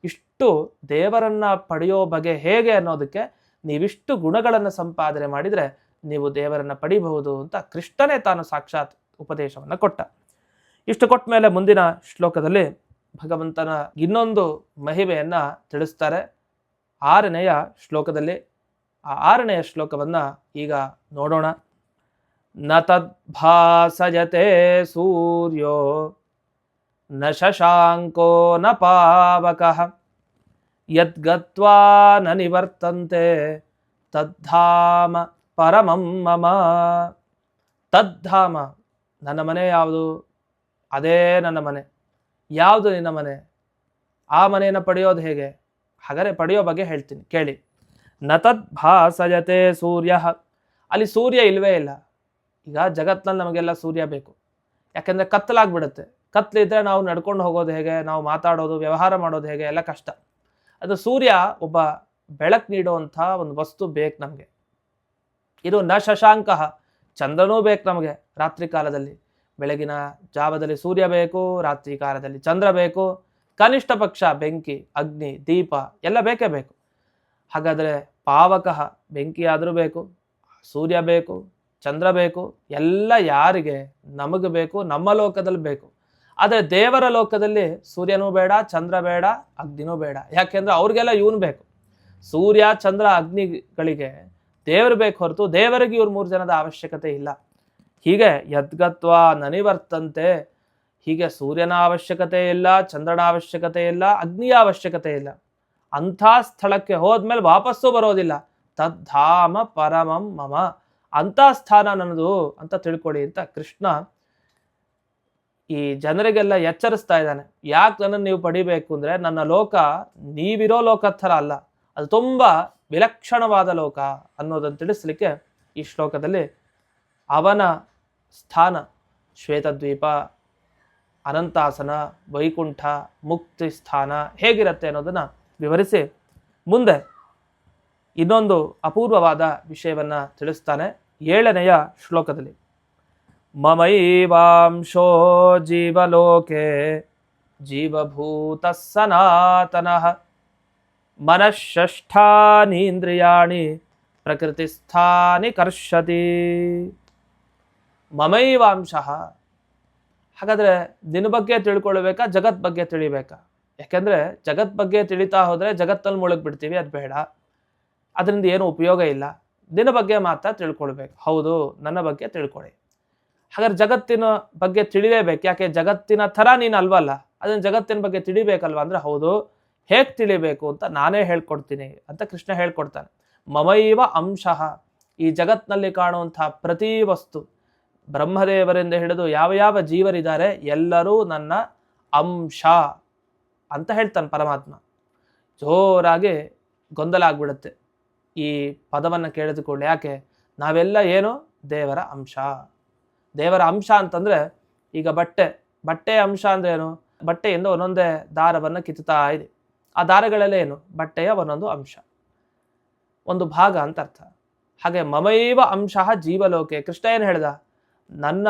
ಇಷ್ಟು ದೇವರನ್ನ ಪಡೆಯೋ ಬಗೆ ಹೇಗೆ ಅನ್ನೋದಕ್ಕೆ ನೀವಿಷ್ಟು ಗುಣಗಳನ್ನು ಸಂಪಾದನೆ ಮಾಡಿದರೆ ನೀವು ದೇವರನ್ನ ಪಡಿಬಹುದು ಅಂತ ಕೃಷ್ಣನೇ ತಾನು ಸಾಕ್ಷಾತ್ ಉಪದೇಶವನ್ನು ಕೊಟ್ಟ. ಇಷ್ಟು ಕೊಟ್ಟ ಮೇಲೆ ಮುಂದಿನ ಶ್ಲೋಕದಲ್ಲಿ ಭಗವಂತನ ಇನ್ನೊಂದು ಮಹಿಮೆಯನ್ನು ತಿಳಿಸ್ತಾರೆ. ಆರನೆಯ ಶ್ಲೋಕದಲ್ಲಿ, ಆ ಆರನೆಯ ಶ್ಲೋಕವನ್ನ ಈಗ ನೋಡೋಣ. ನ ತದ್ಭಾಸಯತೆ ಸೂರ್ಯೋ, ನ ಶಶಾಂಕೋ ನ ಪಾವಕಃ, ಯದ್ಗತ್ವಾ ನ ನಿವರ್ತಂತೆ, ತದ್ಧಾಮ ಪರಮಂ ಮಮ. ತದ್ಧಾಮ, ನನ್ನ ಮನೆ ಯಾವುದು? ಅದೇ ನನ್ನ ಮನೆ. ಯಾವುದು ನಿನ್ನ ಮನೆ? ಆ ಮನೆಯನ್ನು ಪಡೆಯೋದು ಹೇಗೆ? ಹಾಗಾದ್ರೆ ಪಡೆಯೋ ಬಗ್ಗೆ ಹೇಳ್ತೀನಿ, ಕೇಳಿ. ನತದ್ ಭಾಸಜತೆ ಸೂರ್ಯ. ಅಲ್ಲಿ ಸೂರ್ಯ ಇಲ್ವೇ ಇಲ್ಲ. ಈಗ ಜಗತ್ನಲ್ಲಿ ನಮಗೆಲ್ಲ ಸೂರ್ಯ ಬೇಕು. ಯಾಕೆಂದರೆ ಕತ್ತಲಾಗ್ಬಿಡುತ್ತೆ. ಕತ್ಲಿದ್ರೆ ನಾವು ನಡ್ಕೊಂಡು ಹೋಗೋದು ಹೇಗೆ, ನಾವು ಮಾತಾಡೋದು, ವ್ಯವಹಾರ ಮಾಡೋದು ಹೇಗೆ, ಎಲ್ಲ ಕಷ್ಟ. ಅದು ಸೂರ್ಯ ಒಬ್ಬ ಬೆಳಕು ನೀಡುವಂಥ ಒಂದು ವಸ್ತು ಬೇಕು ನಮಗೆ. ಇದು ನ ಶಶಾಂಕ. ಚಂದ್ರನೂ ಬೇಕು ನಮಗೆ ರಾತ್ರಿ ಕಾಲದಲ್ಲಿ. ಬೆಳಗಿನ ಜಾವದಲ್ಲಿ ಸೂರ್ಯ ಬೇಕು, ರಾತ್ರಿ ಕಾಲದಲ್ಲಿ ಚಂದ್ರ ಬೇಕು. ಕನಿಷ್ಠ ಪಕ್ಷ, ಬೆಂಕಿ, ಅಗ್ನಿ, ದೀಪ ಎಲ್ಲ ಬೇಕೇ ಬೇಕು. ಹಾಗಾದರೆ ಪಾವಕಃ ಬೆಂಕಿ ಆದರೂ ಬೇಕು, ಸೂರ್ಯ ಬೇಕು, ಚಂದ್ರ ಬೇಕು, ಎಲ್ಲ ಯಾರಿಗೆ ನಮಗೆ ಬೇಕು, ನಮ್ಮ ಲೋಕದಲ್ಲಿ ಬೇಕು. ಆದರೆ ದೇವರ ಲೋಕದಲ್ಲಿ ಸೂರ್ಯನೂ ಬೇಡ, ಚಂದ್ರ ಬೇಡ, ಅಗ್ನಿನೂ ಬೇಡ. ಯಾಕೆಂದ್ರೆ ಅವ್ರಿಗೆಲ್ಲ ಇವನು ಬೇಕು. ಸೂರ್ಯ, ಚಂದ್ರ, ಅಗ್ನಿಗಳಿಗೆ ದೇವರು ಬೇಕು ಹೊರತು ದೇವರಿಗೆ ಇವ್ರ ಮೂರು ಜನದ ಅವಶ್ಯಕತೆ ಇಲ್ಲ. ಹೀಗೆ ಯದ್ಗತ್ವ ನನಿವರ್ತಂತೆ ಹೀಗೆ ಸೂರ್ಯನ ಅವಶ್ಯಕತೆ ಇಲ್ಲ, ಚಂದ್ರನ ಅವಶ್ಯಕತೆ ಇಲ್ಲ, ಅಗ್ನಿಯ ಅವಶ್ಯಕತೆ ಇಲ್ಲ. ಅಂಥ ಸ್ಥಳಕ್ಕೆ ಹೋದ್ಮೇಲೆ ವಾಪಸ್ಸು ಬರೋದಿಲ್ಲ. ತದ್ಧಾಮ ಪರಮಂ ಮಮ. ಅಂಥ ಸ್ಥಾನ ನನ್ನದು ಅಂತ ತಿಳ್ಕೊಳ್ಳಿ ಅಂತ ಕೃಷ್ಣ ಈ ಜನರಿಗೆಲ್ಲ ಎಚ್ಚರಿಸ್ತಾ ಇದ್ದಾನೆ. ಯಾಕೆ ನನ್ನನ್ನು ನೀವು ಪಡಿಬೇಕು ಅಂದ್ರೆ ನನ್ನ ಲೋಕ ನೀವಿರೋ ಲೋಕ ಥರ ಅಲ್ಲ. ಅದು ತುಂಬಾ ವಿಲಕ್ಷಣವಾದ ಲೋಕ ಅನ್ನೋದನ್ನು ತಿಳಿಸ್ಲಿಕ್ಕೆ ಈ ಶ್ಲೋಕದಲ್ಲಿ ಅವನ ಸ್ಥಾನ ಶ್ವೇತದ್ವೀಪ ಅನಂತಾಸನ, ವೈಕುಂಠ, ಮುಕ್ತಿ ಸ್ಥಾನ ಹೇಗಿರುತ್ತೆ ಅನ್ನೋದನ್ನು ವಿವರಿಸಿ ಮುಂದೆ ಇನ್ನೊಂದು ಅಪೂರ್ವವಾದ ವಿಷಯವನ್ನು ತಿಳಿಸ್ತಾನೆ ಏಳನೆಯ ಶ್ಲೋಕದಲ್ಲಿ. ಮಮೈವಾಂಶೋ ಜೀವಲೋಕೆ ಜೀವಭೂತ ಸನಾತನ ಮನಃಷ್ಠಾನೀಂದ್ರಿಯಾಣಿ ಪ್ರಕೃತಿಸ್ಥಾನಿ ಕರ್ಷತಿ. ಮಮೈವಾಂಶಃ ಹಾಗಾದರೆ ನಿನ್ನ ಬಗ್ಗೆ ತಿಳ್ಕೊಳ್ಬೇಕಾ, ಜಗತ್ ಬಗ್ಗೆ ತಿಳಿಬೇಕಾ? ಯಾಕೆಂದರೆ ಜಗತ್ ಬಗ್ಗೆ ತಿಳಿತಾ ಹೋದರೆ ಜಗತ್ತಲ್ಲಿ ಮುಳುಗ್ ಬಿಡ್ತೀವಿ, ಅದು ಬೇಡ. ಅದರಿಂದ ಏನು ಉಪಯೋಗ ಇಲ್ಲ. ನಿನ್ನ ಬಗ್ಗೆ ಮಾತ್ರ ತಿಳ್ಕೊಳ್ಬೇಕು. ಹೌದು, ನನ್ನ ಬಗ್ಗೆ ತಿಳ್ಕೊಳ್ಳಿ ಹಾಗಾದ್ರೆ ಜಗತ್ತಿನ ಬಗ್ಗೆ ತಿಳಿಲೇಬೇಕು. ಯಾಕೆ, ಜಗತ್ತಿನ ಥರ ನೀನು ಅಲ್ವಲ್ಲ? ಅದನ್ನ ಜಗತ್ತಿನ ಬಗ್ಗೆ ತಿಳಿಬೇಕಲ್ವ? ಅಂದ್ರೆ ಹೌದು, ಹೇಗೆ ತಿಳಿಬೇಕು ಅಂತ ನಾನೇ ಹೇಳ್ಕೊಡ್ತೀನಿ ಅಂತ ಕೃಷ್ಣ ಹೇಳ್ಕೊಡ್ತಾನೆ. ಮಮೈವ ಅಂಶ. ಈ ಜಗತ್ನಲ್ಲಿ ಕಾಣುವಂತಹ ಪ್ರತಿ ವಸ್ತು ಬ್ರಹ್ಮದೇವರಿಂದ ಹಿಡಿದು ಯಾವ ಯಾವ ಜೀವರಿದ್ದಾರೆ, ಎಲ್ಲರೂ ನನ್ನ ಅಂಶ ಅಂತ ಹೇಳ್ತಾನೆ ಪರಮಾತ್ಮ. ಜೋರಾಗಿ ಗೊಂದಲ ಆಗ್ಬಿಡುತ್ತೆ ಈ ಪದವನ್ನು ಕೇಳಿದುಕೊಂಡು ಯಾಕೆ? ನಾವೆಲ್ಲ ಏನು? ದೇವರ ಅಂಶ. ದೇವರ ಅಂಶ ಅಂತಂದ್ರೆ ಈಗ ಬಟ್ಟೆ. ಬಟ್ಟೆ ಅಂಶ ಅಂದ್ರೆ ಏನು? ಬಟ್ಟೆಯಿಂದ ಒಂದೊಂದೇ ದಾರವನ್ನು ಕಿತ್ತುತ್ತಾ ಇದೆ. ಆ ದಾರಗಳೆಲ್ಲ ಏನು? ಬಟ್ಟೆಯ ಒಂದೊಂದು ಅಂಶ. ಒಂದು ಭಾಗ ಅಂತ ಅರ್ಥ. ಹಾಗೆ ಮಮೈವ ಅಂಶ ಜೀವಲೋಕೆ. ಕೃಷ್ಣ ಏನು ಹೇಳ್ದ? ನನ್ನ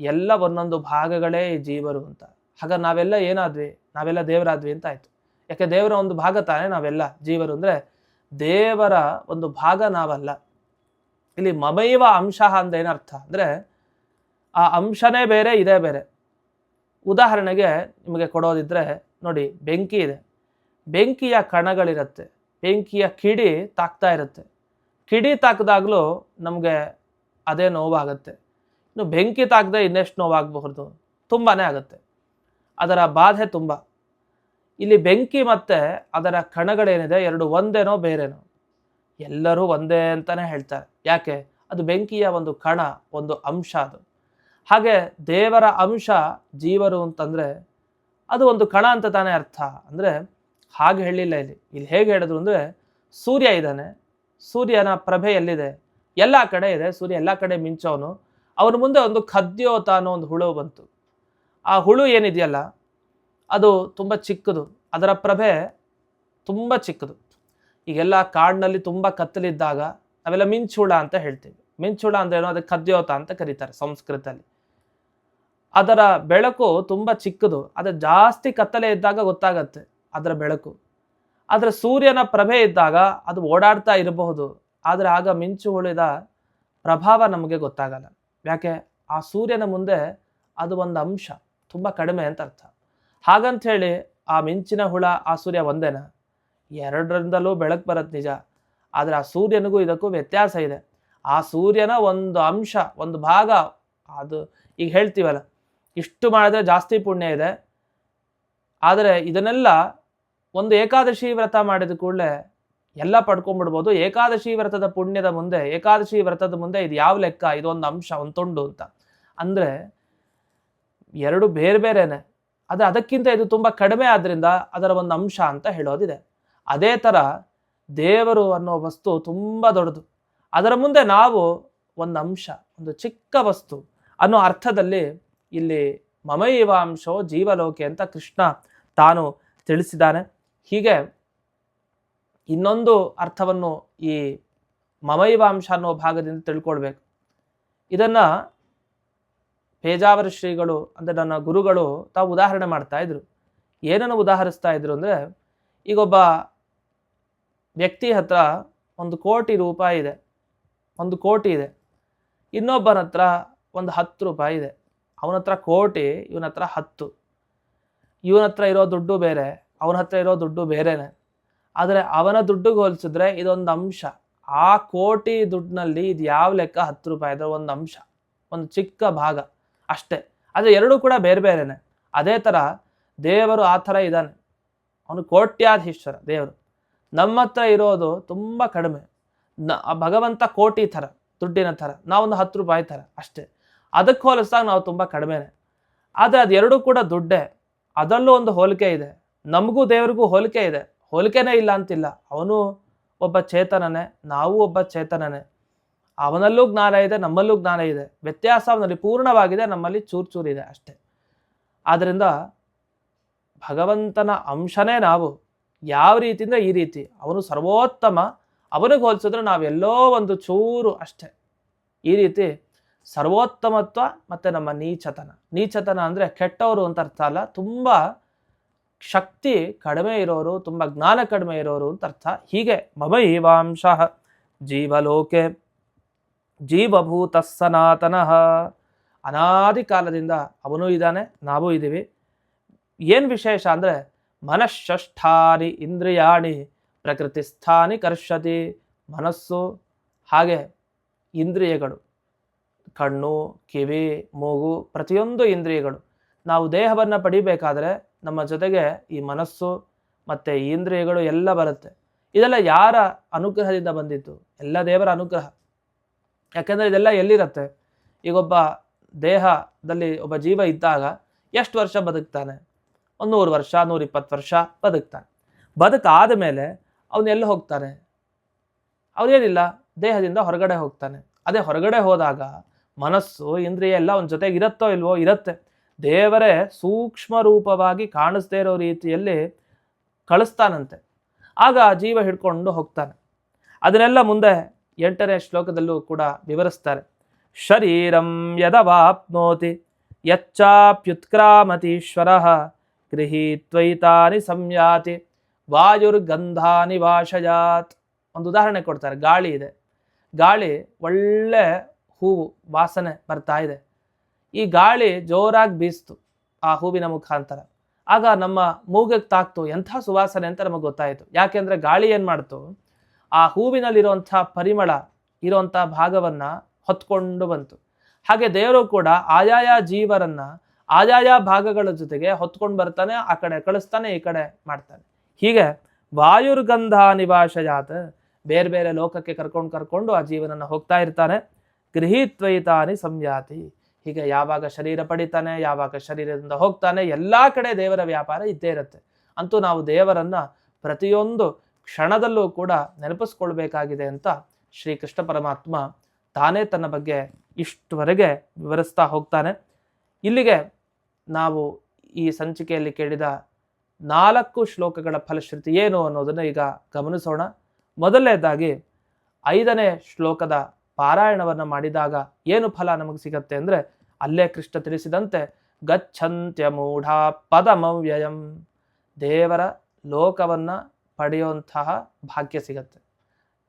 ಎಲ್ಲ ಒಂದೊಂದು ಭಾಗಗಳೇ ಜೀವರು ಅಂತ. ಹಾಗ ನಾವೆಲ್ಲ ಏನಾದ್ವಿ? ನಾವೆಲ್ಲ ದೇವರಾದ್ವಿ ಅಂತ ಆಯ್ತು. ಯಾಕೆ ದೇವರ ಒಂದು ಭಾಗ ತಾನೇ ನಾವೆಲ್ಲ ಜೀವರು ಅಂದ್ರೆ ದೇವರ ಒಂದು ಭಾಗ ನಾವಲ್ಲ. ಇಲ್ಲಿ ಮಮೈವ ಅಂಶ ಅಂದ್ರೆ ಏನರ್ಥ ಅಂದ್ರೆ ಆ ಅಂಶನೇ ಬೇರೆ, ಇದೇ ಬೇರೆ. ಉದಾಹರಣೆಗೆ ನಿಮಗೆ ಕೊಡೋದಿದ್ರೆ ನೋಡಿ, ಬೆಂಕಿ ಇದೆ. ಬೆಂಕಿಯ ಕಣಗಳಿರುತ್ತೆ. ಬೆಂಕಿಯ ಕಿಡಿ ತಾಕ್ತಾ ಇರುತ್ತೆ. ಕಿಡಿ ತಾಕಿದಾಗಲೂ ನಮಗೆ ಅದೇ ನೋವಾಗುತ್ತೆ. ಇನ್ನು ಬೆಂಕಿ ತಾಗದೆ ಇನ್ನೆಷ್ಟು ನೋವಾಗಬಹುದು? ತುಂಬಾ ಆಗುತ್ತೆ. ಅದರ ಬಾಧೆ ತುಂಬ. ಇಲ್ಲಿ ಬೆಂಕಿ ಮತ್ತೆ ಅದರ ಕಣಗಳೇನಿದೆ, ಎರಡು ಒಂದೇನೋ ಬೇರೆನೋ. ಎಲ್ಲರೂ ಒಂದೇ ಅಂತಾನೆ ಹೇಳ್ತಾರೆ. ಯಾಕೆ? ಅದು ಬೆಂಕಿಯ ಒಂದು ಕಣ, ಒಂದು ಅಂಶ ಅದು. ಹಾಗೆ ದೇವರ ಅಂಶ ಜೀವರು ಅಂತಂದ್ರೆ ಅದು ಒಂದು ಕಣ ಅಂತ ತಾನೇ ಅರ್ಥ. ಅಂದ್ರೆ ಹಾಗೆ ಹೇಳಿಲ್ಲ ಇಲ್ಲಿ. ಇಲ್ಲಿ ಹೇಗೆ ಹೇಳಿದ್ರು ಅಂದ್ರೆ ಸೂರ್ಯ ಇದ್ದಾನೆ. ಸೂರ್ಯನ ಪ್ರಭೆ ಎಲ್ಲಿದೆ? ಎಲ್ಲ ಕಡೆ ಇದೆ. ಸೂರ್ಯ ಎಲ್ಲ ಕಡೆ ಮಿಂಚೋನು. ಅವನ ಮುಂದೆ ಒಂದು ಖದ್ಯೋತ ಅನ್ನೋ ಒಂದು ಹುಳು ಬಂತು. ಆ ಹುಳು ಏನಿದೆಯಲ್ಲ, ಅದು ತುಂಬ ಚಿಕ್ಕದು. ಅದರ ಪ್ರಭೆ ತುಂಬ ಚಿಕ್ಕದು. ಈಗೆಲ್ಲ ಕಾಡಿನಲ್ಲಿ ತುಂಬ ಕತ್ತಲಿದ್ದಾಗ ನಾವೆಲ್ಲ ಮಿಂಚುಳ ಅಂತ ಹೇಳ್ತೀವಿ. ಮಿಂಚುಳ ಅಂದ್ರೆ ಏನೋ? ಅದಕ್ಕೆ ಖದ್ಯೋತ ಅಂತ ಕರೀತಾರೆ ಸಂಸ್ಕೃತದಲ್ಲಿ. ಅದರ ಬೆಳಕು ತುಂಬ ಚಿಕ್ಕದು. ಅದು ಜಾಸ್ತಿ ಕತ್ತಲೆ ಇದ್ದಾಗ ಗೊತ್ತಾಗತ್ತೆ ಅದರ ಬೆಳಕು. ಆದರೆ ಸೂರ್ಯನ ಪ್ರಭೆ ಇದ್ದಾಗ ಅದು ಓಡಾಡ್ತಾ ಇರಬಹುದು. ಆದರೆ ಆಗ ಮಿಂಚು ಉಳಿದ ಪ್ರಭಾವ ನಮಗೆ ಗೊತ್ತಾಗಲ್ಲ. ಯಾಕೆ? ಆ ಸೂರ್ಯನ ಮುಂದೆ ಅದು ಒಂದು ಅಂಶ, ತುಂಬ ಕಡಿಮೆ ಅಂತ ಅರ್ಥ. ಹಾಗಂತ ಹೇಳಿ ಆ ಮಿಂಚಿನ ಹುಳ, ಆ ಸೂರ್ಯ ಒಂದೇನ? ಎರಡರಿಂದಲೂ ಬೆಳಕು ಬರುತ್ತೆ ನಿಜ. ಆದರೆ ಆ ಸೂರ್ಯನಿಗೂ ಇದಕ್ಕೂ ವ್ಯತ್ಯಾಸ ಇದೆ. ಆ ಸೂರ್ಯನ ಒಂದು ಅಂಶ, ಒಂದು ಭಾಗ, ಅದು ಈಗ ಹೇಳ್ತೀವಲ್ಲ, ಇಷ್ಟು ಮಾಡಿದ್ರೆ ಜಾಸ್ತಿ ಪುಣ್ಯ ಇದೆ. ಆದರೆ ಇದನ್ನೆಲ್ಲ ಒಂದು ಏಕಾದಶಿ ವ್ರತ ಮಾಡಿದ ಕೂಡಲೇ ಎಲ್ಲ ಪಡ್ಕೊಂಡ್ಬಿಡ್ಬೋದು. ಏಕಾದಶಿ ವ್ರತದ ಪುಣ್ಯದ ಮುಂದೆ, ಏಕಾದಶಿ ವ್ರತದ ಮುಂದೆ ಇದು ಯಾವ ಲೆಕ್ಕ? ಇದೊಂದು ಅಂಶ, ಒಂದು ತುಂಡು ಅಂತ. ಅಂದರೆ ಎರಡು ಬೇರೆ ಬೇರೆನೆ. ಆದರೆ ಅದಕ್ಕಿಂತ ಇದು ತುಂಬ ಕಡಿಮೆ ಆದ್ರಿಂದ ಅದರ ಒಂದು ಅಂಶ ಅಂತ ಹೇಳೋದಿದೆ. ಅದೇ ಥರ ದೇವರು ಅನ್ನೋ ವಸ್ತು ತುಂಬ ದೊಡ್ಡದು. ಅದರ ಮುಂದೆ ನಾವು ಒಂದು ಅಂಶ, ಒಂದು ಚಿಕ್ಕ ವಸ್ತು ಅನ್ನೋ ಅರ್ಥದಲ್ಲಿ ಇಲ್ಲಿ ಮಮೈವಾಂಶೋ ಜೀವಲೋಕೆ ಅಂತ ಕೃಷ್ಣ ತಾನು ತಿಳಿಸಿದ್ದಾನೆ. ಹೀಗೆ ಇನ್ನೊಂದು ಅರ್ಥವನ್ನು ಈ ಮಮೈವಾಂಶ ಅನ್ನೋ ಭಾಗದಿಂದ ತಿಳ್ಕೊಳ್ಬೇಕು. ಇದನ್ನು ಪೇಜಾವರ ಶ್ರೀಗಳು ಅಂದರೆ ನನ್ನ ಗುರುಗಳು ತಾವು ಉದಾಹರಣೆ ಮಾಡ್ತಾ ಇದ್ರು. ಏನನ್ನು ಉದಾಹರಿಸ್ತಾ ಇದ್ರು ಅಂದರೆ ಈಗೊಬ್ಬ ವ್ಯಕ್ತಿ ಹತ್ರ ಒಂದು ಕೋಟಿ ರೂಪಾಯಿ ಇದೆ, ಒಂದು ಕೋಟಿ ಇದೆ, ಇನ್ನೊಬ್ಬನ ಹತ್ರ ಒಂದು ಹತ್ತು ರೂಪಾಯಿ ಇದೆ, ಅವನ ಹತ್ರ ಕೋಟಿ, ಇವನ ಹತ್ರ ಹತ್ತು. ಇವನ ಹತ್ರ ಇರೋ ದುಡ್ಡು ಬೇರೆ, ಅವನ ಹತ್ರ ಇರೋ ದುಡ್ಡು ಬೇರೆನೆ. ಆದರೆ ಅವನ ದುಡ್ಡಿಗೆ ಹೋಲಿಸಿದ್ರೆ ಇದೊಂದು ಅಂಶ. ಆ ಕೋಟಿ ದುಡ್ಡಿನಲ್ಲಿ ಇದು ಯಾವ ಲೆಕ್ಕ ಹತ್ತು ರೂಪಾಯಿ ಇದೆ? ಒಂದು ಅಂಶ. ಒಂದು ಚಿಕ್ಕ ಭಾಗ ಅಷ್ಟೇ. ಆದರೆ ಎರಡೂ ಕೂಡ ಬೇರೆ ಬೇರೆನೆ. ಅದೇ ಥರ ದೇವರು ಆ ಥರ ಇದ್ದಾನೆ. ಅವನು ಕೋಟ್ಯಾಧೀಶ್ವರ, ದೇವರು. ನಮ್ಮ ಹತ್ರ ಇರೋದು ತುಂಬ ಕಡಿಮೆ. ನ, ಭಗವಂತ ಕೋಟಿ ಥರ, ದುಡ್ಡಿನ ಥರ. ನಾವೊಂದು ಹತ್ತು ರೂಪಾಯಿ ಥರ ಅಷ್ಟೇ. ಅದಕ್ಕೆ ಹೋಲಿಸಿದಾಗ ನಾವು ತುಂಬ ಕಡಿಮೆನೆ. ಆದರೆ ಅದೆರಡೂ ಕೂಡ ದುಡ್ಡೇ. ಅದರಲ್ಲೂ ಒಂದು ಹೋಲಿಕೆ ಇದೆ. ನಮಗೂ ದೇವರಿಗೂ ಹೋಲಿಕೆ ಇದೆ. ಹೋಲಿಕೆನೇ ಇಲ್ಲ ಅಂತಿಲ್ಲ. ಅವನು ಒಬ್ಬ ಚೇತನನೇ, ನಾವು ಒಬ್ಬ ಚೇತನನೇ. ಅವನಲ್ಲೂ ಜ್ಞಾನ ಇದೆ, ನಮ್ಮಲ್ಲೂ ಜ್ಞಾನ ಇದೆ. ವ್ಯತ್ಯಾಸ ಅವನಲ್ಲಿ ಪೂರ್ಣವಾಗಿದೆ, ನಮ್ಮಲ್ಲಿ ಚೂರು ಚೂರಿದೆ ಅಷ್ಟೇ. ಆದ್ದರಿಂದ ಭಗವಂತನ ಅಂಶನೇ ನಾವು. ಯಾವ ರೀತಿಯಿಂದ ಈ ರೀತಿ. ಅವನು ಸರ್ವೋತ್ತಮ. ಅವನಿಗೆ ಹೋಲಿಸಿದ್ರೆ ನಾವೆಲ್ಲೋ ಒಂದು ಚೂರು ಅಷ್ಟೇ. ಈ ರೀತಿ ಸರ್ವೋತ್ತಮತ್ವ ಮತ್ತು ನಮ್ಮ ನೀಚತನ. ನೀಚತನ ಅಂದರೆ ಕೆಟ್ಟವರು ಅಂತ ಅರ್ಥ ಅಲ್ಲ, ತುಂಬ ಶಕ್ತಿ ಕಡಿಮೆ ಇರೋರು, ತುಂಬ ಜ್ಞಾನ ಕಡಿಮೆ ಇರೋರು ಅಂತ ಅರ್ಥ. ಹೀಗೆ ಮಮೈವಾಂಶ ಜೀವಲೋಕೆ ಜೀವಭೂತ ಸನಾತನಃ ಅನಾದಿ ಕಾಲದಿಂದ ಅವನು ಇದ್ದಾನೆ, ನಾವೂ ಇದ್ದೀವಿ. ಏನು ವಿಶೇಷ ಅಂದರೆ ಮನಃಷ್ಠಾನಿ ಇಂದ್ರಿಯಾಣಿ ಪ್ರಕೃತಿ ಸ್ಥಾನಿ ಕರ್ಷತಿ ಮನಸ್ಸು, ಹಾಗೆ ಇಂದ್ರಿಯಗಳು. ಕಣ್ಣು, ಕಿವಿ, ಮೂಗು, ಪ್ರತಿಯೊಂದು ಇಂದ್ರಿಯಗಳು. ನಾವು ದೇಹವನ್ನು ಪಡಿಬೇಕಾದ್ರೆ ನಮ್ಮ ಜೊತೆಗೆ ಈ ಮನಸ್ಸು ಮತ್ತು ಇಂದ್ರಿಯಗಳು ಎಲ್ಲ ಬರುತ್ತೆ. ಇದೆಲ್ಲ ಯಾರ ಅನುಗ್ರಹದಿಂದ ಬಂದಿತ್ತು ಎಲ್ಲ ದೇವರ ಅನುಗ್ರಹ. ಯಾಕೆಂದರೆ ಇದೆಲ್ಲ ಎಲ್ಲಿರುತ್ತೆ? ಈಗೊಬ್ಬ ದೇಹದಲ್ಲಿ ಒಬ್ಬ ಜೀವ ಇದ್ದಾಗ ಎಷ್ಟು ವರ್ಷ ಬದುಕ್ತಾನೆ? ಒಂದು ನೂರು ವರ್ಷ, ನೂರಿಪ್ಪತ್ತು ವರ್ಷ ಬದುಕ್ತಾನೆ. ಬದುಕಾದ ಮೇಲೆ ಅವನು ಎಲ್ಲಿ ಹೋಗ್ತಾನೆ? ಅವನೇನಿಲ್ಲ, ದೇಹದಿಂದ ಹೊರಗಡೆ ಹೋಗ್ತಾನೆ. ಅದೇ ಹೊರಗಡೆ ಹೋದಾಗ ಮನಸ್ಸು, ಇಂದ್ರಿಯ ಎಲ್ಲ ಅವನ ಜೊತೆಗೆ ಇರುತ್ತೋ ಇಲ್ವೋ ಇರುತ್ತೆ. ದೇವರೇ ಸೂಕ್ಷ್ಮ ರೂಪವಾಗಿ ಕಾಣಿಸ್ದೇ ಇರೋ ರೀತಿಯಲ್ಲಿ ಕಳಿಸ್ತಾನಂತೆ. ಆಗ ಜೀವ ಹಿಡ್ಕೊಂಡು ಹೋಗ್ತಾನೆ. ಅದನ್ನೆಲ್ಲ ಮುಂದೆ ಎಂಟನೇ ಶ್ಲೋಕದಲ್ಲೂ ಕೂಡ ವಿವರಿಸ್ತಾರೆ. ಶರೀರಂ ಯದವಾಪ್ನೋತಿ ಯಚ್ಚಾಪ್ಯುತ್ಕ್ರಾಮತೀಶ್ವರ ಗೃಹೀತ್ವೈತಾನಿ ಸಂಯಾತಿ ವಾಯುರ್ಗಂಧಾನಿ ವಾಶಯಾತ್. ಒಂದು ಉದಾಹರಣೆ ಕೊಡ್ತಾರೆ. ಗಾಳಿ ಇದೆ. ಗಾಳಿ ಒಳ್ಳೆ ಹೂವು, ವಾಸನೆ ಬರ್ತಾ ಇದೆ. ಈ ಗಾಳಿ ಜೋರಾಗಿ ಬೀಸ್ತು ಆ ಹೂವಿನ ಮುಖಾಂತರ. ಆಗ ನಮ್ಮ ಮೂಗಕ್ಕೆ ತಾಕ್ತು. ಎಂಥ ಸುವಾಸನೆ ಅಂತ ನಮಗೆ ಗೊತ್ತಾಯಿತು. ಯಾಕೆಂದರೆ ಗಾಳಿ ಏನು ಮಾಡ್ತು? ಆ ಹೂವಿನಲ್ಲಿರುವಂಥ ಪರಿಮಳ, ಇರುವಂಥ ಭಾಗವನ್ನು ಹೊತ್ಕೊಂಡು ಬಂತು. ಹಾಗೆ ದೇವರು ಕೂಡ ಆಯಾಯ ಜೀವರನ್ನು ಆಯಾಯ ಭಾಗಗಳ ಜೊತೆಗೆ ಹೊತ್ಕೊಂಡು ಬರ್ತಾನೆ, ಆ ಕಡೆ ಕಳಿಸ್ತಾನೆ, ಈ ಕಡೆ ಮಾಡ್ತಾನೆ. ಹೀಗೆ ವಾಯುರ್ಗಂಧ ನಿವಾಶಯಾತ್ ಬೇರೆ ಬೇರೆ ಲೋಕಕ್ಕೆ ಕರ್ಕೊಂಡು ಕರ್ಕೊಂಡು ಆ ಜೀವನನ್ನು ಹೋಗ್ತಾ ಇರ್ತಾನೆ. ಗೃಹೀತ್ವೈತಾನಿ ಸಂಯಾತಿ. ಹೀಗೆ ಯಾವಾಗ ಶರೀರ ಪಡಿತಾನೆ, ಯಾವಾಗ ಶರೀರದಿಂದ ಹೋಗ್ತಾನೆ, ಎಲ್ಲ ಕಡೆ ದೇವರ ವ್ಯಾಪಾರ ಇದ್ದೇ ಇರುತ್ತೆ. ಅಂತೂ ನಾವು ದೇವರನ್ನ ಪ್ರತಿಯೊಂದು ಕ್ಷಣದಲ್ಲೂ ಕೂಡ ನೆನಪಿಸ್ಕೊಳ್ಬೇಕಾಗಿದೆ ಅಂತ ಶ್ರೀಕೃಷ್ಣ ಪರಮಾತ್ಮ ತಾನೇ ತನ್ನ ಬಗ್ಗೆ ಇಷ್ಟುವರೆಗೆ ವಿವರಿಸ್ತಾ ಹೋಗ್ತಾನೆ. ಇಲ್ಲಿಗೆ ನಾವು ಈ ಸಂಚಿಕೆಯಲ್ಲಿ ಕೇಳಿದ ನಾಲ್ಕು ಶ್ಲೋಕಗಳ ಫಲಶ್ರುತಿ ಏನು ಅನ್ನೋದನ್ನು ಈಗ ಗಮನಿಸೋಣ. ಮೊದಲನೇದಾಗಿ ಐದನೇ ಶ್ಲೋಕದ ಪಾರಾಯಣವನ್ನು ಮಾಡಿದಾಗ ಏನು ಫಲ ನಮಗೆ ಸಿಗತ್ತೆ ಅಂದರೆ ಅಲ್ಲೇ ಕೃಷ್ಣ ತಿಳಿಸಿದಂತೆ ಗಚ್ಚಂತ್ಯ ಮೂಢ ಪದಮವ್ಯಯಂ. ದೇವರ ಲೋಕವನ್ನು ಪಡೆಯುವಂತಹ ಭಾಗ್ಯ ಸಿಗತ್ತೆ.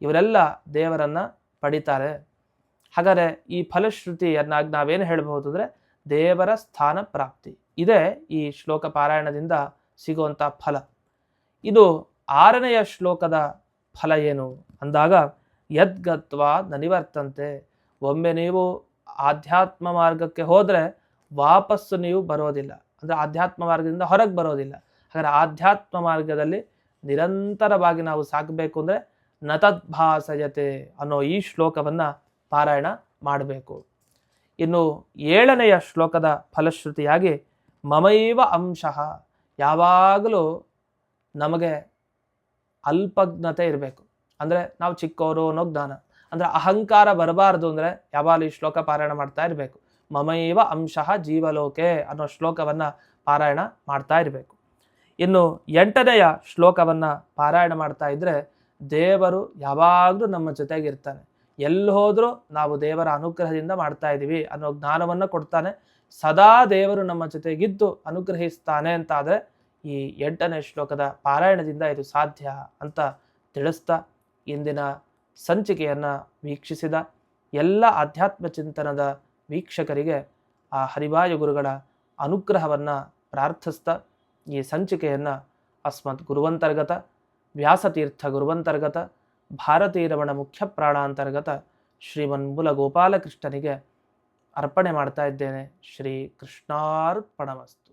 ಇವರೆಲ್ಲ ದೇವರನ್ನು ಪಡಿತಾರೆ. ಹಾಗಾದರೆ ಈ ಫಲಶ್ರುತಿಯನ್ನಾಗಿ ನಾವೇನು ಹೇಳಬಹುದು ಅಂದರೆ ದೇವರ ಸ್ಥಾನ ಪ್ರಾಪ್ತಿ. ಇದೇ ಈ ಶ್ಲೋಕ ಪಾರಾಯಣದಿಂದ ಸಿಗುವಂಥ ಫಲ. ಇದು ಆರನೆಯ ಶ್ಲೋಕದ ಫಲ ಏನು? ಅಂದಾಗ ಯದ್ಗತ್ವ ನನಿವರ್ತಂತೆ. ಒಮ್ಮೆ ನೀವು ಆಧ್ಯಾತ್ಮ ಮಾರ್ಗಕ್ಕೆ ಹೋದರೆ ವಾಪಸ್ಸು ನೀವು ಬರೋದಿಲ್ಲ. ಅಂದರೆ ಆಧ್ಯಾತ್ಮ ಮಾರ್ಗದಿಂದ ಹೊರಗೆ ಬರೋದಿಲ್ಲ. ಹಾಗಾದರೆ ಆಧ್ಯಾತ್ಮ ಮಾರ್ಗದಲ್ಲಿ ನಿರಂತರವಾಗಿ ನಾವು ಸಾಕಬೇಕು ಅಂದರೆ ನತದ್ಭಾಸಯತೆ ಅನ್ನೋ ಈ ಶ್ಲೋಕವನ್ನು ಪಾರಾಯಣ ಮಾಡಬೇಕು. ಇನ್ನು ಏಳನೆಯ ಶ್ಲೋಕದ ಫಲಶ್ರುತಿಯಾಗಿ ಮಮೈವ ಅಂಶಃ. ಯಾವಾಗಲೂ ನಮಗೆ ಅಲ್ಪಜ್ಞತೆ ಇರಬೇಕು. ಅಂದರೆ ನಾವು ಚಿಕ್ಕವರು ಅನ್ನೋ ಜ್ಞಾನ ಅಂದರೆ ಅಹಂಕಾರ ಬರಬಾರ್ದು ಅಂದರೆ ಯಾವಾಗಲೂ ಈ ಶ್ಲೋಕ ಪಾರಾಯಣ ಮಾಡ್ತಾ ಇರಬೇಕು. ಮಮೈವ ಅಂಶಃ ಜೀವಲೋಕೆ ಅನ್ನೋ ಶ್ಲೋಕವನ್ನು ಪಾರಾಯಣ ಮಾಡ್ತಾ ಇರಬೇಕು. ಇನ್ನು ಎಂಟನೆಯ ಶ್ಲೋಕವನ್ನು ಪಾರಾಯಣ ಮಾಡ್ತಾ ಇದ್ದರೆ ದೇವರು ಯಾವಾಗಲೂ ನಮ್ಮ ಜೊತೆಗಿರ್ತಾನೆ. ಎಲ್ಲಿ ಹೋದರೂ ನಾವು ದೇವರ ಅನುಗ್ರಹದಿಂದ ಮಾಡ್ತಾ ಇದ್ದೀವಿ ಅನ್ನೋ ಜ್ಞಾನವನ್ನು ಕೊಡ್ತಾನೆ. ಸದಾ ದೇವರು ನಮ್ಮ ಜೊತೆಗಿದ್ದು ಅನುಗ್ರಹಿಸ್ತಾನೆ ಅಂತಾದರೆ ಈ ಎಂಟನೇ ಶ್ಲೋಕದ ಪಾರಾಯಣದಿಂದ ಇದು ಸಾಧ್ಯ ಅಂತ ತಿಳಿಸ್ತಾ ಇಂದಿನ ಸಂಚಿಕೆಯನ್ನು ವೀಕ್ಷಿಸಿದ ಎಲ್ಲ ಆಧ್ಯಾತ್ಮ ಚಿಂತನದ ವೀಕ್ಷಕರಿಗೆ ಆ ಹರಿವಾಯು ಗುರುಗಳ ಅನುಗ್ರಹವನ್ನು ಪ್ರಾರ್ಥಿಸ್ತಾ ಈ ಸಂಚಿಕೆಯನ್ನು ಅಸ್ಮತ್ ಗುರುವಂತರ್ಗತ, ವ್ಯಾಸತೀರ್ಥ ಗುರುವಂತರ್ಗತ, ಭಾರತೀರಮಣ ಮುಖ್ಯ ಪ್ರಾಣಾಂತರ್ಗತ ಶ್ರೀಮನ್ಮೂಲ ಗೋಪಾಲಕೃಷ್ಣನಿಗೆ ಅರ್ಪಣೆ ಮಾಡ್ತಾ ಇದ್ದೇನೆ. ಶ್ರೀ ಕೃಷ್ಣಾರ್ಪಣಮಸ್ತು.